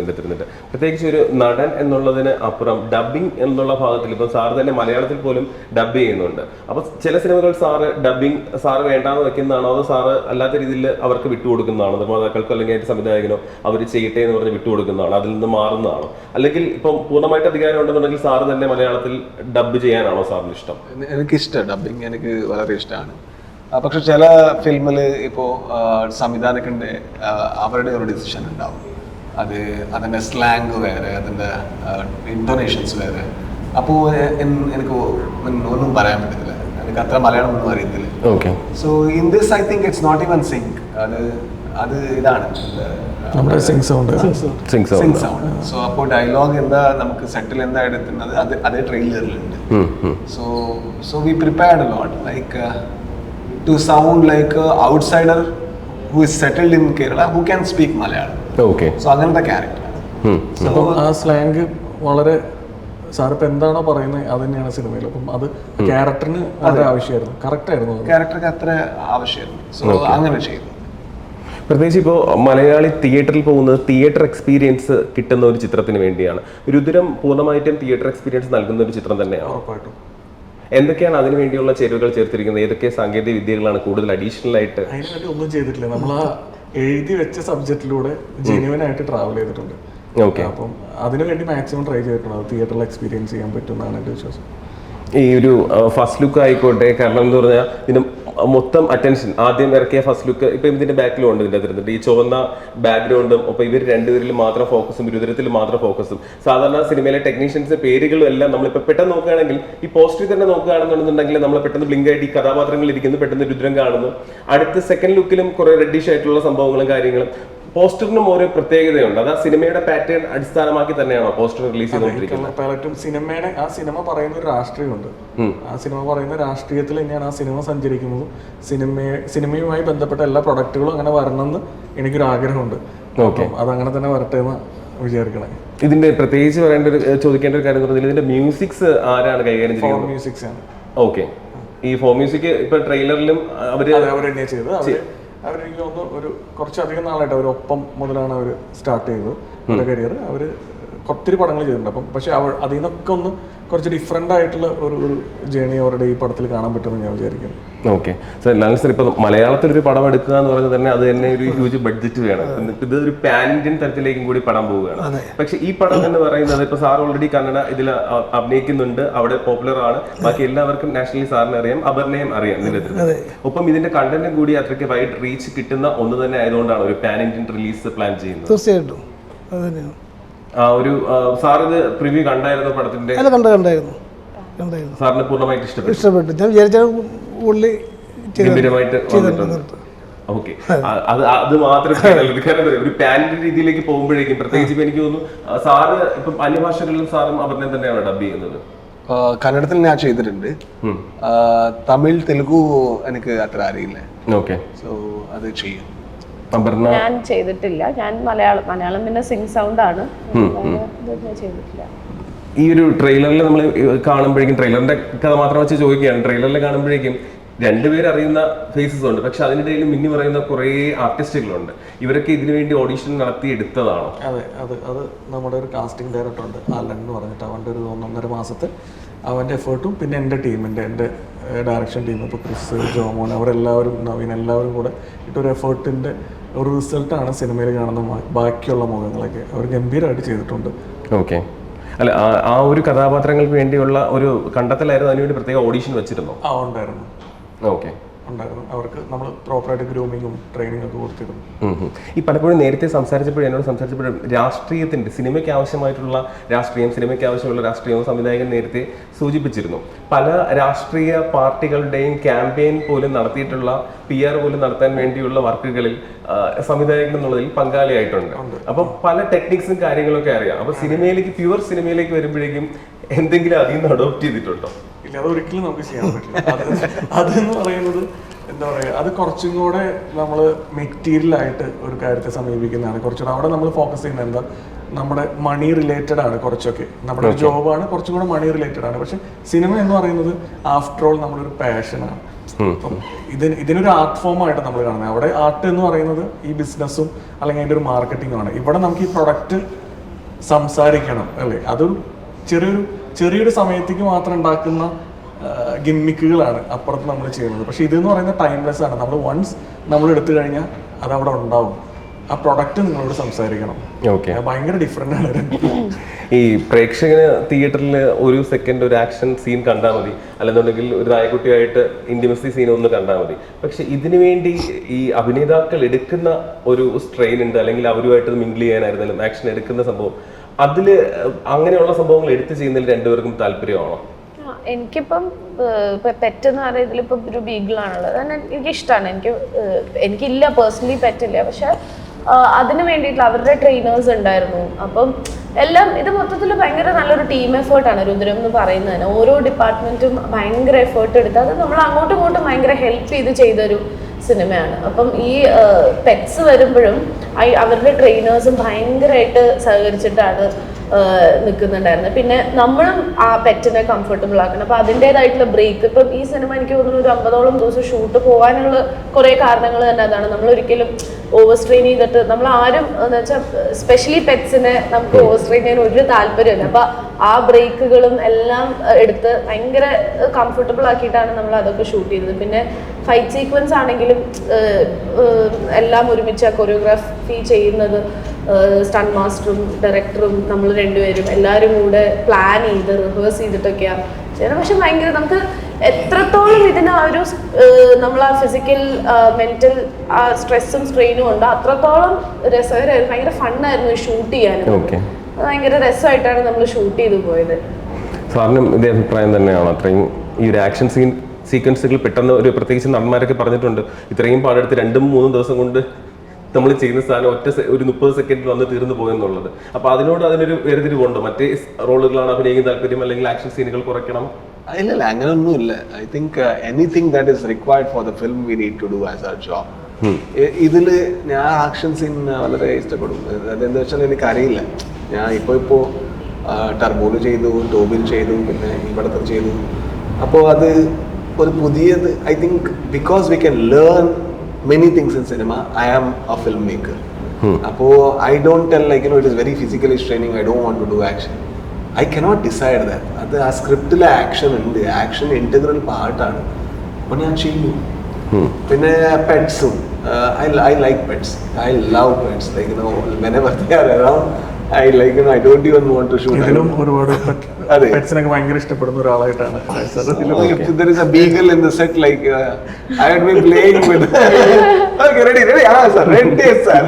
പ്രത്യേകിച്ച് ഒരു നടൻ എന്നുള്ളതിന് അപ്പുറം ഡബിങ് എന്നുള്ള ഭാഗത്തിൽ ഇപ്പൊ സാർ തന്നെ മലയാളത്തിൽ പോലും ഡബ് ചെയ്യുന്നുണ്ട്. അപ്പൊ ചില സിനിമകൾ സാറ് ഡബിങ് സാറ് വേണ്ടാന്ന് വെക്കുന്നതാണോ? അതോ സാറ് അല്ലാത്ത രീതിയിൽ അവർക്ക് വിട്ടുകൊടുക്കുന്നതാണോ നിർമ്മാതാക്കൾക്കോ അല്ലെങ്കിൽ അതിന്റെ സംവിധായകനോ അവർ ചെയ്യട്ടെ എന്ന് പറഞ്ഞ് വിട്ടുകൊടുക്കുന്നതാണോ അതിൽ നിന്ന് മാറുന്നതാണോ? അല്ലെങ്കിൽ ഇപ്പം പൂർണമായിട്ട് അധികാരം ഉണ്ടെന്നുണ്ടെങ്കിൽ സാറ് തന്നെ മലയാളത്തിൽ ഡബ് ചെയ്യാനാണോ സാറിന് ഇഷ്ടം? എനിക്കിഷ്ടം. ഡബിങ് എനിക്ക് വളരെ ഇഷ്ടമാണ്. പക്ഷെ ചില ഫിലിമിൽ ഇപ്പോൾ സംവിധാനത്തിന്റെ അവരുടെ ഒരു ഡിസിഷൻ ഉണ്ടാവും. അത് അതിന്റെ സ്ലാങ് വേറെ അതിന്റെ ഇന്റോനേഷൻസ് വേറെ. അപ്പോൾ എനിക്ക് ഒന്നും പറയാൻ പറ്റത്തില്ല. എനിക്ക് അത്ര മലയാളം ഒന്നും അറിയത്തില്ല. Okay. So in this I think it's not even sync അത് അത് ഇതാണ്. നമ്മുടെ sync sound sync sync sound so അപ്പോ ഡയലോഗ് എന്താ നമുക്ക് സെറ്റിൽ എന്താ എടുക്കുന്നത് അത് അതേ ട്രെയിലറിലുണ്ട് ഉണ്ട്. So so we prepared lot like to sound like outsider outsider who is settled in Kerala who can speak Malayalam. Okay so അങ്ങനത്തെ ക്യാരക്ടർ So ആ സ്ലാങ് വളരെ സാർ ഇപ്പം എന്താണോ പറയുന്നത് അത് തന്നെയാണ് സിനിമയിൽ. അപ്പം അത് ക്യാരക്ടറിന് വളരെ ആവശ്യമായിരുന്നു. കറക്റ്റ് ആയിരുന്നു അത്. ക്യാരക്ടർക്ക് അത്ര ആവശ്യമായിരുന്നു. സോ അങ്ങനെ ചെയ്തു. പ്രത്യേകിച്ച് ഇപ്പോൾ മലയാളി തിയേറ്ററിൽ പോകുന്നത് തിയേറ്റർ എക്സ്പീരിയൻസ് കിട്ടുന്ന ഒരു ചിത്രത്തിന് വേണ്ടിയാണ്. രുദ്രം പൂർണമായിട്ടും തിയേറ്റർ എക്സ്പീരിയൻസ് നൽകുന്ന ഒരു ചിത്രം തന്നെയാണ്. ഉറപ്പായിട്ടും. എന്തൊക്കെയാണ് അതിനു വേണ്ടിയുള്ള ചേരുവകൾ ചേർത്തിരിക്കുന്നത്? ഏതൊക്കെ സാങ്കേതിക വിദ്യകളാണ് കൂടുതൽ അഡീഷണൽ ആയിട്ട്? അതിന് ഒന്നും ചെയ്തിട്ടില്ല. നമ്മൾ ആ എഴുതി വെച്ച സബ്ജക്റ്റിലൂടെ ജെന്യുവൻ ആയിട്ട് ട്രാവൽ ചെയ്തിട്ടുണ്ട്. ഓക്കെ. അപ്പം അതിനുവേണ്ടി മാക്സിമം ട്രൈ ചെയ്തിട്ടുണ്ട്. അത് തിയേറ്ററിൽ എക്സ്പീരിയൻസ് ചെയ്യാൻ പറ്റുമെന്നാണ് എന്റെ വിശ്വാസം. ഈ ഒരു ഫസ്റ്റ് ലുക്ക് ആയിക്കോട്ടെ കാരണം എന്ന് പറഞ്ഞാൽ ഇതിന് മൊത്തം അറ്റൻഷൻ ആദ്യം ഇറക്കിയ ഫസ്റ്റ് ലുക്ക് ഇപ്പൊ ഇതിന്റെ ബാക്കിലും ഉണ്ട് ഇതിന്റെ അതിരുന്നിട്ട് ഈ ചുവന്ന ബാക്ക്ഗ്രൗണ്ടും ഒപ്പം ഇവർ രണ്ടുപേരിൽ മാത്രം ഫോക്കസും ഇരുതരത്തിൽ മാത്രം ഫോക്കസും സാധാരണ സിനിമയിലെ ടെക്നീഷ്യൻസ് പേരുകളും എല്ലാം നമ്മളിപ്പോ പെട്ടെന്ന് നോക്കുകയാണെങ്കിൽ ഈ പോസ്റ്ററിൽ തന്നെ നോക്കുകയാണെന്നുണ്ടെങ്കിൽ നമ്മൾ പെട്ടെന്ന് ബ്ലിങ്ക് ആയിട്ട് ഈ കഥാപാത്രങ്ങൾ ഇരിക്കുന്നു പെട്ടെന്ന് രുദ്രം കാണുന്നു. അടുത്ത സെക്കൻഡ് ലുക്കിലും കുറെ റെഡിഷ് ആയിട്ടുള്ള സംഭവങ്ങളും കാര്യങ്ങളും. പോസ്റ്ററിനും ഓരോ പ്രത്യേകതയുണ്ട്. അത് ആ സിനിമയുടെ പാറ്റേൺ അടിസ്ഥാനമാക്കി തന്നെയാണോ പോസ്റ്റർ റിലീസ് ചെയ്തുകൊണ്ടിരിക്കുന്നത്? സിനിമയുടെ ആ സിനിമ പറയുന്ന ഒരു രാഷ്ട്രീയമുണ്ട്. ആ സിനിമ പറയുന്ന രാഷ്ട്രീയത്തിൽ തന്നെയാണ് ആ സിനിമ സഞ്ചരിക്കുന്നത്. സിനിമയെ സിനിമയുമായി ബന്ധപ്പെട്ട എല്ലാ പ്രൊഡക്റ്റുകളും അങ്ങനെ വരണമെന്ന് എനിക്കൊരു ആഗ്രഹമുണ്ട്. ഓക്കെ. അതങ്ങനെ തന്നെ വരട്ടെ എന്ന് വിചാരിക്കണേ. ഇതിന്റെ പ്രത്യേകിച്ച് പറയേണ്ട ഒരു ചോദിക്കേണ്ട ഒരു കാര്യം എന്ന് പറഞ്ഞാൽ ഇതിന്റെ മ്യൂസിക്സ് ആരാണ് കൈകാര്യം ചെയ്യുന്നത്? മ്യൂസിക്സ് ആണ്. ഓക്കെ. ഈ ഫോർ മ്യൂസിക് ഇപ്പൊ ട്രെയിലറിലും അവർ അതെ അവർ തന്നെയാണ് ചെയ്തത്. അവർ അവരെനിക്ക് തോന്നുന്നു ഒരു കുറച്ചധികം നാളായിട്ട് അവർ ഒപ്പം മുതലാണ് അവർ സ്റ്റാർട്ട് ചെയ്തത്. അവരുടെ കരിയർ അവർ ഒത്തിരി പടങ്ങൾ ചെയ്തിട്ടുണ്ട്. അപ്പം പക്ഷെ അവ അതിൽ നിന്നൊക്കെ ഒന്ന് കുറച്ച് ഡിഫറെന്റ് ആയിട്ടുള്ള ഒരു ഒരു ജേണി അവരുടെ ഈ പടത്തിൽ കാണാൻ പറ്റുമെന്ന് ഞാൻ വിചാരിക്കുന്നു. ഓക്കെ സർ ലാൽ സർ ഇപ്പൊ മലയാളത്തിൽ ഒരു പടം എടുക്കുക എന്ന് പറഞ്ഞാൽ തന്നെ അത് തന്നെ ഒരു ഹ്യൂജ് ബഡ്ജറ്റ് വേണം. ഇത് ഒരു പാൻ ഇന്ത്യൻ തരത്തിലേക്കും കൂടി പടം പോവുകയാണ്. പക്ഷെ ഈ പടം എന്ന് പറയുന്നത് ഇപ്പൊ സാർ ഓൾറെഡി കന്നഡ ഇതിൽ അഭിനയിക്കുന്നുണ്ട്. അവിടെ പോപ്പുലർ ആണ്. ബാക്കി എല്ലാവർക്കും നാഷണലി സാറിനെ അറിയാം അപർണയും അറിയാം നിലത്തിൽ ഒപ്പം ഇതിന്റെ കണ്ടന്റും കൂടി അത്രയ്ക്ക് വൈഡ് റീച്ച് കിട്ടുന്ന ഒന്ന് തന്നെ ആയതുകൊണ്ടാണ് ഒരു പാൻ ഇന്ത്യൻ റിലീസ് പ്ലാൻ ചെയ്യുന്നത്. തീർച്ചയായിട്ടും. ആ ഒരു സാർ ഇത് പ്രിവ്യൂ കണ്ടായിരുന്നു പടത്തിന്റെ? കണ്ട കണ്ടായിരുന്നു. കണ്ടായിരുന്നു. സാറിന് പൂർണമായിട്ട് ഇഷ്ടപ്പെട്ടു. ഇഷ്ടപ്പെട്ടു. ഞാൻ വിചാരിച്ച പുള്ളി ഗംഭീരമായിട്ട് വന്നിട്ടുണ്ട്. ഓക്കെ അത്. അത് മാത്രം കാരണം ഒരു പാനിന്റെ രീതിയിലേക്ക് പോകുമ്പോഴേക്കും പ്രത്യേകിച്ച് ഇപ്പൊ എനിക്ക് തോന്നുന്നു സാറ് ഇപ്പം അന്യഭാഷകളിലും സാറും അവരുടെ തന്നെയാണ് ഡബ് ചെയ്യുന്നത്. കന്നഡത്തിൽ ഞാൻ ചെയ്തിട്ടുണ്ട്. തമിഴ് തെലുഗു എനിക്ക് അത്ര അറിയില്ല. ഓക്കെ സോ അത് ചെയ്യും. ഞാൻ ചെയ്തിട്ടില്ല. ഞാൻ മലയാളം മലയാളം പിന്നെ സിംഗ് സൗണ്ട് ആണ്. ഞാൻ ചെയ്തിട്ടില്ല. ഈ ഒരു ട്രെയിലറിൽ നമ്മൾ കാണുമ്പോഴേക്കും ട്രെയിലറിന്റെ കഥ മാത്രം വെച്ച് ചോദിക്കുകയാണ്. ട്രെയിലറിൽ കാണുമ്പോഴേക്കും രണ്ടുപേർ അറിയുന്ന ഫേസസ് ഉണ്ട്. പക്ഷെ അതിനിടയിൽ മിന്നി പറയുന്ന കുറേ ആർട്ടിസ്റ്റുകളുണ്ട് ഇവരൊക്കെ ഇതിനു വേണ്ടി ഓഡീഷൻ നടത്തി എടുത്തതാണോ അതെ അത് അത് നമ്മുടെ ഒരു കാസ്റ്റിംഗ് ഡയറക്ടർ ഉണ്ട് ആലൻ എന്ന് പറഞ്ഞിട്ട് അവന്റെ ഒരു ഒന്നൊന്നര മാസത്തെ അവന്റെ എഫേർട്ടും പിന്നെ എന്റെ ടീമിന്റെ എന്റെ ഡയറക്ഷൻ ടീം ഇപ്പോൾ ക്രിസ് ജോമോൻ അവരെല്ലാവരും നവീൻ എല്ലാവരും കൂടെ ഇട്ടൊരു എഫേർട്ടിന്റെ ഒരു റിസൾട്ടാണ് സിനിമയിൽ കാണുന്ന ബാക്കിയുള്ള മുഖങ്ങളൊക്കെ. അവർ ഗംഭീരമായിട്ട് ചെയ്തിട്ടുണ്ട്. ഓക്കെ അല്ല ആ- ഒരു കഥാപാത്രങ്ങൾക്ക് വേണ്ടിയുള്ള ഒരു കണ്ടെത്തലായിരുന്നു അതിനുവേണ്ടി പ്രത്യേക ഓഡീഷൻ വെച്ചിരുന്നോ? ആ ഉണ്ടായിരുന്നു. ഓക്കെ ഉണ്ടായിരുന്നു. അവർക്ക് നമ്മൾ പ്രോപ്പറായിട്ട് ഗ്രൂമിങ്ങും ട്രെയിനിങ്ങും ഒക്കെ കൊടുത്തിരുന്നു. ഈ പലപ്പോഴും നേരത്തെ സംസാരിച്ചപ്പോഴും എന്നോട് സംസാരിച്ചപ്പോഴും രാഷ്ട്രീയത്തിന്റെ സിനിമയ്ക്ക് ആവശ്യമായിട്ടുള്ള രാഷ്ട്രീയം സിനിമയ്ക്ക് ആവശ്യമുള്ള രാഷ്ട്രീയവും സംവിധായകൻ നേരത്തെ സൂചിപ്പിച്ചിരുന്നു. പല രാഷ്ട്രീയ പാർട്ടികളുടെയും ക്യാമ്പയിൻ പോലും നടത്തിയിട്ടുള്ള പി ആർ പോലും നടത്താൻ വേണ്ടിയുള്ള വർക്കുകളിൽ സംവിധായകൻ എന്നുള്ളതിൽ പങ്കാളിയായിട്ടുണ്ട്. അപ്പൊ പല ടെക്നിക്സും കാര്യങ്ങളൊക്കെ അറിയാം. അപ്പൊ സിനിമയിലേക്ക് പ്യുവർ സിനിമയിലേക്ക് വരുമ്പോഴേക്കും എന്തെങ്കിലും അതിൽ നിന്ന് അഡോപ്റ്റ് ചെയ്തിട്ടുണ്ടോ? ഇല്ല അത് ഒരിക്കലും നമുക്ക് ചെയ്യാൻ പറ്റില്ല. അത് അതെന്ന് പറയുന്നത് എന്താ പറയുക അത് കുറച്ചും കൂടെ നമ്മൾ മെറ്റീരിയൽ ആയിട്ട് ഒരു കാര്യത്തെ സമീപിക്കുന്നതാണ്. കുറച്ചുകൂടെ അവിടെ നമ്മൾ ഫോക്കസ് ചെയ്യുന്നത് എന്താ നമ്മുടെ മണി റിലേറ്റഡ് ആണ് കുറച്ചൊക്കെ. നമ്മുടെ ജോബാണ് കുറച്ചും കൂടെ മണി റിലേറ്റഡ് ആണ്. പക്ഷെ സിനിമ എന്ന് പറയുന്നത് ആഫ്റ്റർ ഓൾ നമ്മളൊരു പാഷനാണ് അപ്പം ഇതിന് ഇതിനൊരു ആർട്ട് ഫോം ആയിട്ട് നമ്മൾ കാണുന്നത്. അവിടെ ആർട്ട് എന്ന് പറയുന്നത് ഈ ബിസിനസ്സും അല്ലെങ്കിൽ അതിന്റെ ഒരു മാർക്കറ്റിംഗും ആണ്. ഇവിടെ നമുക്ക് ഈ പ്രൊഡക്റ്റ് സംസാരിക്കണം അല്ലേ? അതൊരു ചെറിയൊരു ചെറിയൊരു സമയത്തേക്ക് മാത്രം ഉണ്ടാക്കുന്ന ഗിമ്മിക്കുകളാണ് അപ്പുറത്ത് നമ്മൾ ചെയ്യുന്നത്. പക്ഷേ ഇതെന്ന് പറയുന്ന ടൈംലെസ് ആണ്. നമ്മൾ വൺസ് നമ്മൾ എടുത്തു കഴിഞ്ഞാൽ അത് അവിടെ ഉണ്ടാവും. ആ പ്രൊഡക്റ്റ് നിങ്ങളോട് സംസാരിക്കണം. ഓക്കെ ഭയങ്കര ഡിഫറെന്റ് ആണ്. ഈ പ്രേക്ഷകന് തിയേറ്ററിൽ ഒരു സെക്കൻഡ് ഒരു ആക്ഷൻ സീൻ കണ്ടാൽ മതി. അല്ലെന്നുണ്ടെങ്കിൽ ഒരു നായക്കുട്ടിയായിട്ട് ഇന്റിമസി സീൻ ഒന്ന് കണ്ടാൽ മതി. പക്ഷെ ഇതിനു വേണ്ടി ഈ അഭിനേതാക്കൾ എടുക്കുന്ന ഒരു സ്ട്രെയിൻ ഉണ്ട്. അല്ലെങ്കിൽ അവരുമായിട്ട് മിങ്കിൾ ചെയ്യാനായിരുന്നാലും ആക്ഷൻ എടുക്കുന്ന സംഭവം. അതിൽ അങ്ങനെയുള്ള സംഭവങ്ങൾ എടുത്തു ചെയ്യുന്നതിൽ രണ്ടുപേർക്കും താല്പര്യമാണോ? എനിക്കിപ്പം പെറ്റ് എന്ന് പറയുന്ന ഇതിലിപ്പം ഒരു ബീഗിളാണുള്ളത്. എനിക്ക് ഇഷ്ടമാണ് എനിക്ക് എനിക്കില്ല പേഴ്സണലി പെറ്റില്ല. പക്ഷെ അതിന് വേണ്ടിയിട്ടുള്ള അവരുടെ ട്രെയിനേഴ്സ് ഉണ്ടായിരുന്നു. അപ്പം എല്ലാം ഇത് മൊത്തത്തിൽ ഭയങ്കര നല്ലൊരു ടീം എഫേർട്ടാണ് രുദ്രം എന്ന് പറയുന്നതിന് ഓരോ ഡിപ്പാർട്ട്മെന്റും ഭയങ്കര എഫേർട്ട് എടുത്ത് അത് നമ്മൾ അങ്ങോട്ടും ഇങ്ങോട്ടും ഭയങ്കര ഹെൽപ്പ് ചെയ്ത് ചെയ്തൊരു സിനിമയാണ്. അപ്പം ഈ പെറ്റ്സ് വരുമ്പോഴും അവരുടെ ട്രെയിനേഴ്സും ഭയങ്കരമായിട്ട് സഹകരിച്ചിട്ടാണ് നിൽക്കുന്നുണ്ടായിരുന്നത് പിന്നെ നമ്മളും ആ പെറ്റിനെ കംഫർട്ടബിൾ ആക്കണം. അപ്പം അതിന്റെതായിട്ടുള്ള ബ്രേക്ക് ഇപ്പം ഈ സിനിമ എനിക്ക് തോന്നുന്നു ഒരു അമ്പതോളം ദിവസം ഷൂട്ട് പോകാനുള്ള കുറേ കാരണങ്ങൾ തന്നെ അതാണ്. നമ്മൾ ഒരിക്കലും ഓവർ സ്ട്രെയിൻ ചെയ്തിട്ട് നമ്മൾ ആരും എന്ന് വെച്ചാൽ സ്പെഷ്യലി പെറ്റ്സിനെ നമുക്ക് ഓവർ സ്ട്രെയിൻ ചെയ്യാൻ ഒരു താല്പര്യമില്ല. അപ്പൊ ആ ബ്രേക്കുകളും എല്ലാം എടുത്ത് ഭയങ്കര കംഫർട്ടബിൾ ആക്കിയിട്ടാണ് നമ്മൾ അതൊക്കെ ഷൂട്ട് ചെയ്തത്. പിന്നെ ഫൈറ്റ് സീക്വൻസ് ആണെങ്കിലും എല്ലാം ഒരുമിച്ച് ആ കൊറിയോഗ്രാഫി ചെയ്യുന്നത് സ്റ്റൺ മാസ്റ്ററും ഡയറക്ടറും നമ്മൾ രണ്ടുപേരും എല്ലാവരും കൂടെ പ്ലാൻ ചെയ്ത് റിഹേഴ്സ് ചെയ്തിട്ടൊക്കെയാണ് ചെയ്യുന്നത് പക്ഷെ ഭയങ്കര നമുക്ക് എത്രത്തോളം ഇതിന് ആ ഒരു നമ്മൾ ആ ഫിസിക്കൽ മെന്റൽ ആ സ്ട്രെസ്സും സ്ട്രെയിനും ഉണ്ട് അത്രത്തോളം രസകരമായിരുന്നു ഭയങ്കര ഫണ്ണായിരുന്നു ഷൂട്ട് ചെയ്യാനും. ഓക്കെ ഭയങ്കര രസമായിട്ടാണ് നമ്മൾ ഷൂട്ട് ചെയ്തു പോയത്. സാറിനും ഇതേ അഭിപ്രായം തന്നെയാണ്. അത്രയും ഈ ഒരു ആക്ഷൻ സീൻ സീക്വൻസുകൾ പെട്ടെന്ന് ഒരു പ്രത്യേകിച്ച് നടന്മാരൊക്കെ പറഞ്ഞിട്ടുണ്ട്. ഇത്രയും പാടെടുത്ത് രണ്ടും മൂന്നും ദിവസം കൊണ്ട് നമ്മൾ ചെയ്യുന്ന സാധനം ഒറ്റ ഒരു മുപ്പത് സെക്കൻഡിൽ വന്ന് തീർന്നു പോയെന്നുള്ളത്. അപ്പൊ അതിനോട് അതിനൊരു വേർതിരിവുണ്ടോ? മറ്റേ റോളുകളാണ് അഭിനയിക്കാൻ താല്പര്യം അല്ലെങ്കിൽ ആക്ഷൻ സീനുകൾ കുറയ്ക്കണം? ഇല്ല ഇല്ല അങ്ങനെയൊന്നുമില്ല I think anything that is required for the film we need to do as our job ഇതിൽ ഞാൻ ആക്ഷൻ സീൻ വളരെ ഇഷ്ടപ്പെടും. അതെന്താ വെച്ചാൽ എനിക്കറിയില്ല. ഞാൻ ഇപ്പോൾ ഇപ്പോൾ ടർബോൽ ചെയ്തു ടോബിൽ ചെയ്തു പിന്നെ ഇവിടത്തെ ചെയ്തു. അപ്പോൾ അത് ഒരു പുതിയത് I think because we can learn many things in cinema I am a film maker അപ്പോൾ I don't tell like you know it is very physically straining I don't want to do action I cannot decide that അത് ആ സ്ക്രിപ്റ്റിലെ action ഉണ്ട് action integral പാർട്ടാണ് അപ്പോൾ ഞാൻ ചെയ്യും പിന്നെ പെറ്റ്സും I I like pets I love pets like no many they around I like I don't even want to ഇതിലും ഷൂട്ട് ഒരുപാട് അതെ. പെറ്റ്സിനൊക്കെ ഭയങ്കര ഇഷ്ടപ്പെടുന്ന ഒരാളായിട്ടാണ്. There is a there is a beagle in the set, like uh, I had been playing with. okay, ready, ready, ah, sir, ready, sir.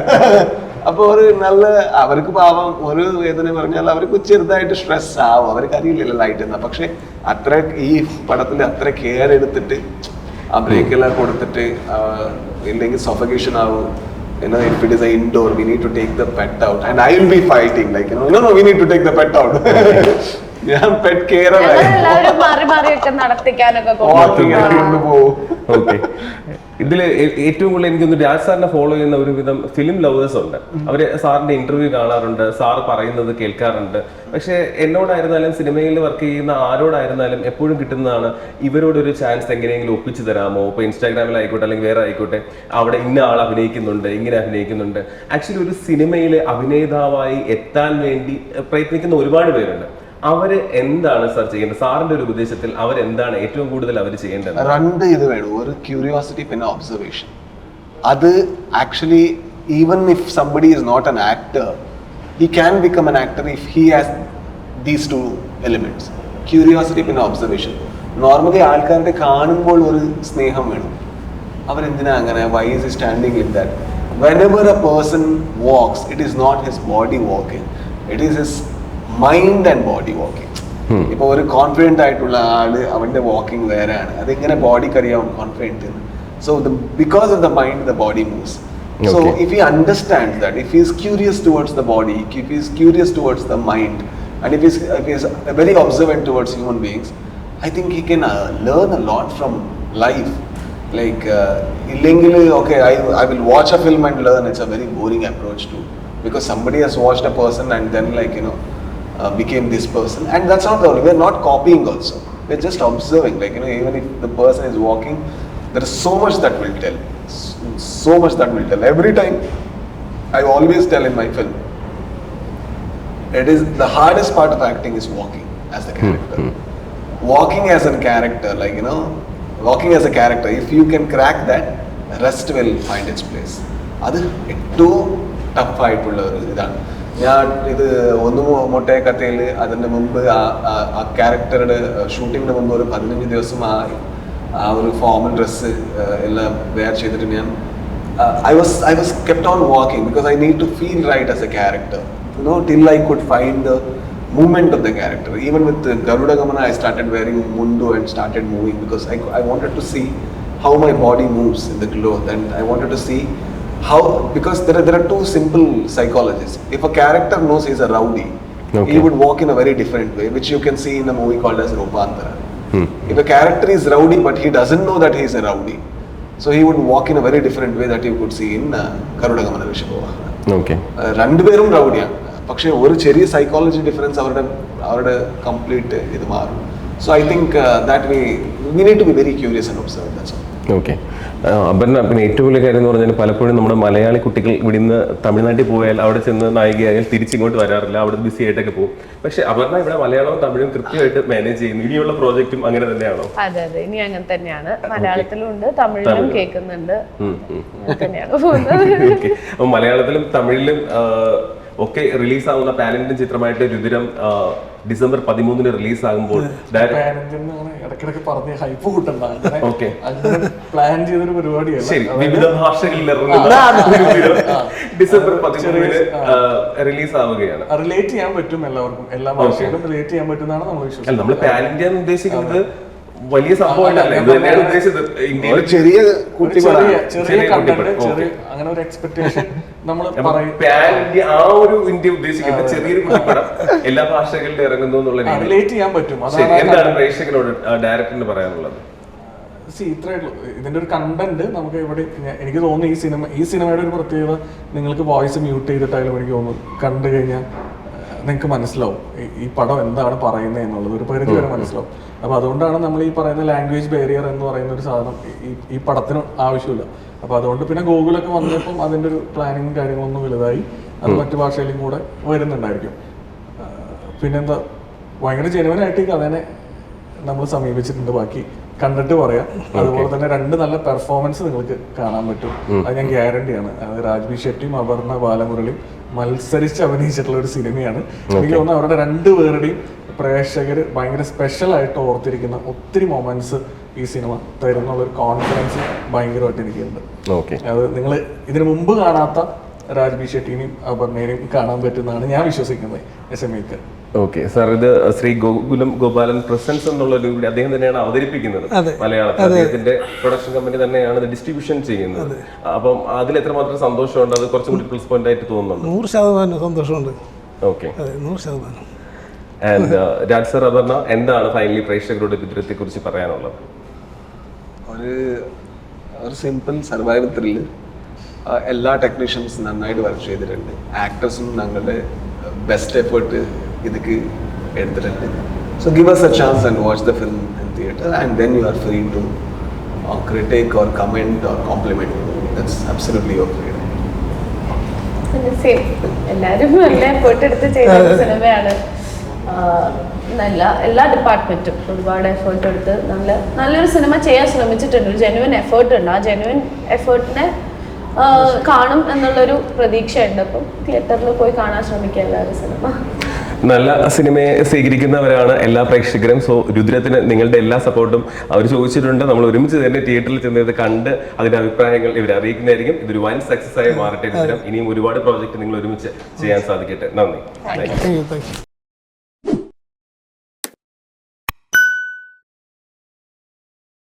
അപ്പൊ ഒരു നല്ല അവർക്ക് പാവം ഒരു വേദന പറഞ്ഞാൽ അവർക്ക് ചെറുതായിട്ട് സ്ട്രെസ് ആവും അവർക്ക് അറിയില്ലല്ലോ ലൈറ്റ് എന്നാ പക്ഷെ അത്ര ഈ പടത്തിൽ അത്ര കെയർ എടുത്തിട്ട് ആ ബ്രേക്ക് എല്ലാം കൊടുത്തിട്ട് ഇല്ലെങ്കിൽ സഫക്കേഷൻ ആവും you know, if it is the indoor, we need to take the pet out. And I will be fighting, like, you know, no. ഞാൻ പെറ്റ് കെയർ എല്ലാവരും മാറി മാറിയൊക്കെ നടത്തിക്കാനൊക്കെ വാക്കിംഗ് കൊണ്ടുപോകും. കൊണ്ടുപോകും. ഓക്കെ. ഇതിൽ ഏറ്റവും കൂടുതൽ എനിക്കൊന്ന് രാജ് സാറിനെ ഫോളോ ചെയ്യുന്ന ഒരു വിധം ഫിലിം ലവേഴ്സ് ഉണ്ട്. അവർ സാറിന്റെ ഇന്റർവ്യൂ കാണാറുണ്ട് സാർ പറയുന്നത് കേൾക്കാറുണ്ട്. പക്ഷെ എന്നോടായിരുന്നാലും സിനിമയിൽ വർക്ക് ചെയ്യുന്ന ആരോടായിരുന്നാലും എപ്പോഴും കിട്ടുന്നതാണ് ഇവരോട് ഒരു ചാൻസ് എങ്ങനെയെങ്കിലും ഒപ്പിച്ചു തരാമോ? ഇപ്പൊ ഇൻസ്റ്റാഗ്രാമിലായിക്കോട്ടെ അല്ലെങ്കിൽ വേറെ ആയിക്കോട്ടെ അവിടെ ഇന്ന ആൾ അഭിനയിക്കുന്നുണ്ട് ഇങ്ങനെ അഭിനയിക്കുന്നുണ്ട്. ആക്ച്വലി ഒരു സിനിമയിൽ അഭിനേതാവായി എത്താൻ വേണ്ടി പ്രയത്നിക്കുന്ന ഒരുപാട് പേരുണ്ട്. അവർ എന്താണ് സർ ചെയ്യേണ്ടത്? സാറിന്റെ ഒരു ഉപദേശത്തിൽ അവർ എന്താണ് ഏറ്റവും കൂടുതൽ അവർ ചെയ്യേണ്ടത്? രണ്ട് ഇത് വേണം. ഒരു ക്യൂരിയോസിറ്റി പിന്നെ ഒബ്സർവേഷൻ അത് actually even if somebody is not an actor he can become an actor if he has these two elements curiosity പിന്നെ ഒബ്സർവേഷൻ നോർമലി ആൾക്കാരുടെ കാണുമ്പോൾ ഒരു സ്നേഹം വേണം. അവരെന്തിനാ അങ്ങനെ? Why is standing in that whenever a person walks it is not his body walking it is his mind and body walking ഇപ്പൊ ഒരു കോൺഫിഡന്റ് ആയിട്ടുള്ള ആൾ അവന്റെ വാക്കിംഗ് വേറെയാണ് അതെങ്ങനെ ബോഡിക്ക് അറിയാവും confident so because of the mind the body moves so Okay. if he understands that, if he is curious towards the body, if he is curious towards the mind, and if he is, if he is very observant towards human beings, I think he can uh, learn a lot from life. Like, uh, illegally, okay, I, I will watch a film and learn. It's a very boring approach too. Because somebody has watched a person and then, like, you know, uh, became this person. And that's not the only, we're not copying also. We're just observing. Like, you know, even if the person is walking, there is so much that will tell. S- So much that will tell. Every time, I always tell in my film, it is the hardest part of acting is walking as a character. Walking as a character, like you know, walking as a character. If you can crack that, rest will find its place. അത് ഏറ്റവും ടഫായിട്ടുള്ള ഒരു ഇതാണ് ഞാൻ ഇത് ഒന്ന് മുട്ടയ കഥയിൽ അതിന്റെ മുമ്പ് ആ ക്യാരക്ടറുടെ ഷൂട്ടിങ്ങിന് മുമ്പ് ഒരു പതിനഞ്ച് ദിവസം ആ ആ ഒരു ഫോമൽ ഡ്രസ് എല്ലാം വെയർ ചെയ്തിട്ട് ഞാൻ I was I was kept on walking because I need to feel right as a character you know till I could find the movement of the character even with Garudagamana I started wearing mundu and started moving because I I wanted to see how my body moves in the cloth and I wanted to see how, because there are, there are two simple psychologies. If a character knows he's a rowdy, Okay. he would walk in a very different way, which you can see in a movie called as Rupantara. If a character is rowdy but he doesn't know that he is a rowdy, so he would walk in a very different way that you could see in uh, Garuda Gamana Vishabhava. Okay ഏഹ് രണ്ടുപേരും റൗഡിയാണ് പക്ഷേ ഒരു ചെറിയ psychology difference അവരുടെ അവരുടെ complete ഇത് മാറും so I think that way we need to be very curious and observe that's okay Aparna പിന്നെ ഏറ്റവും വലിയ കാര്യം എന്ന് പറഞ്ഞാൽ പലപ്പോഴും നമ്മുടെ മലയാളി കുട്ടികൾ ഇവിടെ നിന്ന് തമിഴ്നാട്ടിൽ പോയാൽ അവിടെ ചെന്ന് നായികയായാൽ തിരിച്ചിങ്ങോട്ട് വരാറില്ല അവിടെ ബിസി ആയിട്ടൊക്കെ പോകും. പക്ഷെ അപർണ ഇവിടെ മലയാളവും തമിഴും കൃത്യമായിട്ട് മാനേജ് ചെയ്യുന്നു. ഇനിയുള്ള പ്രോജക്റ്റും അങ്ങനെ തന്നെയാണോ? അതെ അതെ. ഇനി അങ്ങനെ തന്നെയാണ്. മലയാളത്തിലും ഉണ്ട് തമിഴിലും. കേൾക്കുന്നുണ്ട്. തന്നെയാണ് മലയാളത്തിലും തമിഴിലും ഒക്കെ റിലീസ് ആവുന്ന പാനന്റും ചിത്രമായിട്ട് രുതിരം ഡിസംബർ പതിമൂന്നിന് റിലീസ് ആകുമ്പോൾ ഡയറക്ട് പാരന്റിന് അങ്ങനെ ഇടയ്ക്കിടയ്ക്ക് പറഞ്ഞ് ഹൈപ്പ് കൂട്ടണ്ട. പ്ലാൻ ചെയ്തൊരു പരിപാടിയല്ല. ശരി വിവിധ ഭാഷകളിൽ ഡിസംബർ പതിമൂന്നിന് റിലീസ് ആവുകയാണ് റിലേറ്റ് ചെയ്യാൻ പറ്റും എല്ലാവർക്കും. എല്ലാ ഭാഷയിലും റിലേറ്റ് ചെയ്യാൻ പറ്റുന്നതാണ് നമ്മൾ വിശ്വസിക്കുന്നത് നമ്മൾ പാൻ ഇന്ത്യ എന്ന് ഉദ്ദേശിക്കുന്നത് വലിയ ഉദ്ദേശിച്ചത്. ഒരു ചെറിയ ചെറിയ അങ്ങനെ ഒരു എക്സ്പെക്ടേഷൻ നമ്മൾ ആ ഒരു ഇന്ത്യ ഉദ്ദേശിക്കുന്ന ചെറിയൊരു കുട്ടിപ്പടം എല്ലാ ഭാഷകളിലും ഇറങ്ങുന്നു എന്നുള്ള റിലേറ്റ് ചെയ്യാൻ പറ്റും. എന്താണ് പ്രേക്ഷകരോട് ഡയറക്ടറിന് പറയാനുള്ളത്? സി ഇത്രേ ഉള്ളൂ. ഇതിന്റെ ഒരു കണ്ടന്റ് നമുക്ക് ഇവിടെ എനിക്ക് തോന്നുന്നു ഈ സിനിമ ഈ സിനിമയുടെ ഒരു പ്രത്യേകത നിങ്ങൾക്ക് വോയിസ് മ്യൂട്ട് ചെയ്തിട്ടായാലും എനിക്ക് തോന്നുന്നു കണ്ടു കഴിഞ്ഞാൽ നിങ്ങൾക്ക് മനസ്സിലാവും. ഈ- ഈ പടം എന്താണ് പറയുന്നത് എന്നുള്ളത്. ഒരു പരിധി വരെ മനസ്സിലാവും. അപ്പൊ അതുകൊണ്ടാണ് നമ്മൾ ഈ പറയുന്ന ലാംഗ്വേജ് ബാരിയർ എന്ന് പറയുന്ന ഒരു സാധനം ഈ ഈ പടത്തിന് ആവശ്യമില്ല. അപ്പോൾ അതുകൊണ്ട് പിന്നെ ഗൂഗിളൊക്കെ വന്നപ്പം അതിന്റെ ഒരു പ്ലാനിങ്ങും കാര്യങ്ങളൊന്നും വലുതായി. അത് മറ്റു ഭാഷയിലും കൂടെ വരുന്നുണ്ടായിരിക്കും. പിന്നെന്താ? ഭയങ്കര ജനുവനായിട്ട് ഈ കഥനെ നമ്മൾ സമീപിച്ചിട്ടുണ്ട്. ബാക്കി കണ്ടിട്ട് പറയാം. അതുപോലെ തന്നെ രണ്ട് നല്ല പെർഫോമൻസ് നിങ്ങൾക്ക് കാണാൻ പറ്റും. അത് ഞാൻ ഗ്യാരണ്ടിയാണ് അത് രാജ്ബി ഷെട്ടിയും അപർണ ബാലമുരളിയും മത്സരിച്ച് അഭിനയിച്ചിട്ടുള്ള ഒരു സിനിമയാണ്. എനിക്ക് തോന്നുന്നു അവരുടെ രണ്ടുപേരുടെയും പ്രേക്ഷകർ ഭയങ്കര സ്പെഷ്യലായിട്ട് ഓർത്തിരിക്കുന്ന ഒത്തിരി മൊമെന്റ്സ് ഈ സിനിമ തരുന്ന ഒരു കോൺഫിഡൻസ് ഭയങ്കരമായിട്ട് എനിക്കുണ്ട് ഓക്കെ അത് നിങ്ങൾ ഇതിനു മുമ്പ് കാണാത്ത രാജ്ബി ഷെട്ടിനെയും അപർണേനെയും കാണാൻ പറ്റുന്നതാണ് ഞാൻ വിശ്വസിക്കുന്നത് എസ് എം ഇക്ക്. ഓക്കെ സാർ ഇത് ശ്രീ ഗോകുലം ഗോപാലൻ പ്രസൻസ് എന്നുള്ള ഒരു കൂടി അദ്ദേഹം തന്നെയാണ് അവതരിപ്പിക്കുന്നത്. മലയാളത്തിൽ. അദ്ദേഹത്തിന്റെ പ്രൊഡക്ഷൻ കമ്പനി തന്നെയാണ് ഇത് ഡിസ്ട്രിബ്യൂഷൻ ചെയ്യുന്നത്. അപ്പം അതിൽ എത്രമാത്രം സന്തോഷമുണ്ട്? അത് കുറച്ചും കൂടി പ്ലസ് പോയിന്റ് ആയിട്ട് തോന്നുന്നുണ്ട്. നൂറ് ശതമാനം സന്തോഷമുണ്ട്. ഓക്കെ നൂറ് ശതമാനം. ആൻഡ് രാജ് സർ അപർണ എന്താണ് ഫൈനലി പ്രേക്ഷകരോട് ചിത്രത്തെ കുറിച്ച് പറയാനുള്ളത്? ഒരു ഒരു സിമ്പിൾ സർവൈവൽ ത്രില്ല് എല്ലാ ടെക്നീഷ്യൻസും നന്നായിട്ട് വർക്ക് ചെയ്തിട്ടുണ്ട്. ആക്ടേഴ്സും ഞങ്ങളുടെ ബെസ്റ്റ് എഫേർട്ട് ഇതിക്ക് എടുത്തിട്ടുണ്ട്. So give us a chance and watch the film in theatre and then you are free to critic or comment or compliment that's absolutely your freedom എല്ലാവരും നല്ല effort എടുത്ത് ചെയ്ത സിനിമയാണ് നല്ല എല്ലാ ഡിപ്പാർട്ട്മെന്റും ഒരുപാട് എഫേർട്ട് എടുത്ത് നല്ല നല്ലൊരു സിനിമ ചെയ്യാൻ ശ്രമിച്ചിട്ടുണ്ട്. ഒരു ജെനുവിൻ എഫേർട്ട് ഉണ്ട്. ആ ജെനുവിൻ എഫേർട്ടിനെ കാണും എന്നുള്ളൊരു പ്രതീക്ഷയുണ്ട്. അപ്പം തിയേറ്ററിൽ പോയി കാണാൻ ശ്രമിക്കുക എല്ലാവരും സിനിമ നല്ല സിനിമയെ സ്വീകരിക്കുന്നവരാണ് എല്ലാ പ്രേക്ഷകരും. സോ രുദ്രത്തിന് നിങ്ങളുടെ എല്ലാ സപ്പോർട്ടും അവർ ചോദിച്ചിട്ടുണ്ട്. നമ്മൾ ഒരുമിച്ച് തന്നെ തിയേറ്ററിൽ ചെന്ന് ഇത് കണ്ട് അതിന്റെ അഭിപ്രായങ്ങൾ ഇവർ അറിയിക്കുന്നതായിരിക്കും. ഇതൊരു വൻ സക്സസ് ആയി മാറട്ടെ രുദ്രം. ഇനിയും ഒരുപാട് പ്രോജക്റ്റ് നിങ്ങൾ ഒരുമിച്ച് ചെയ്യാൻ സാധിക്കട്ടെ. നന്ദി.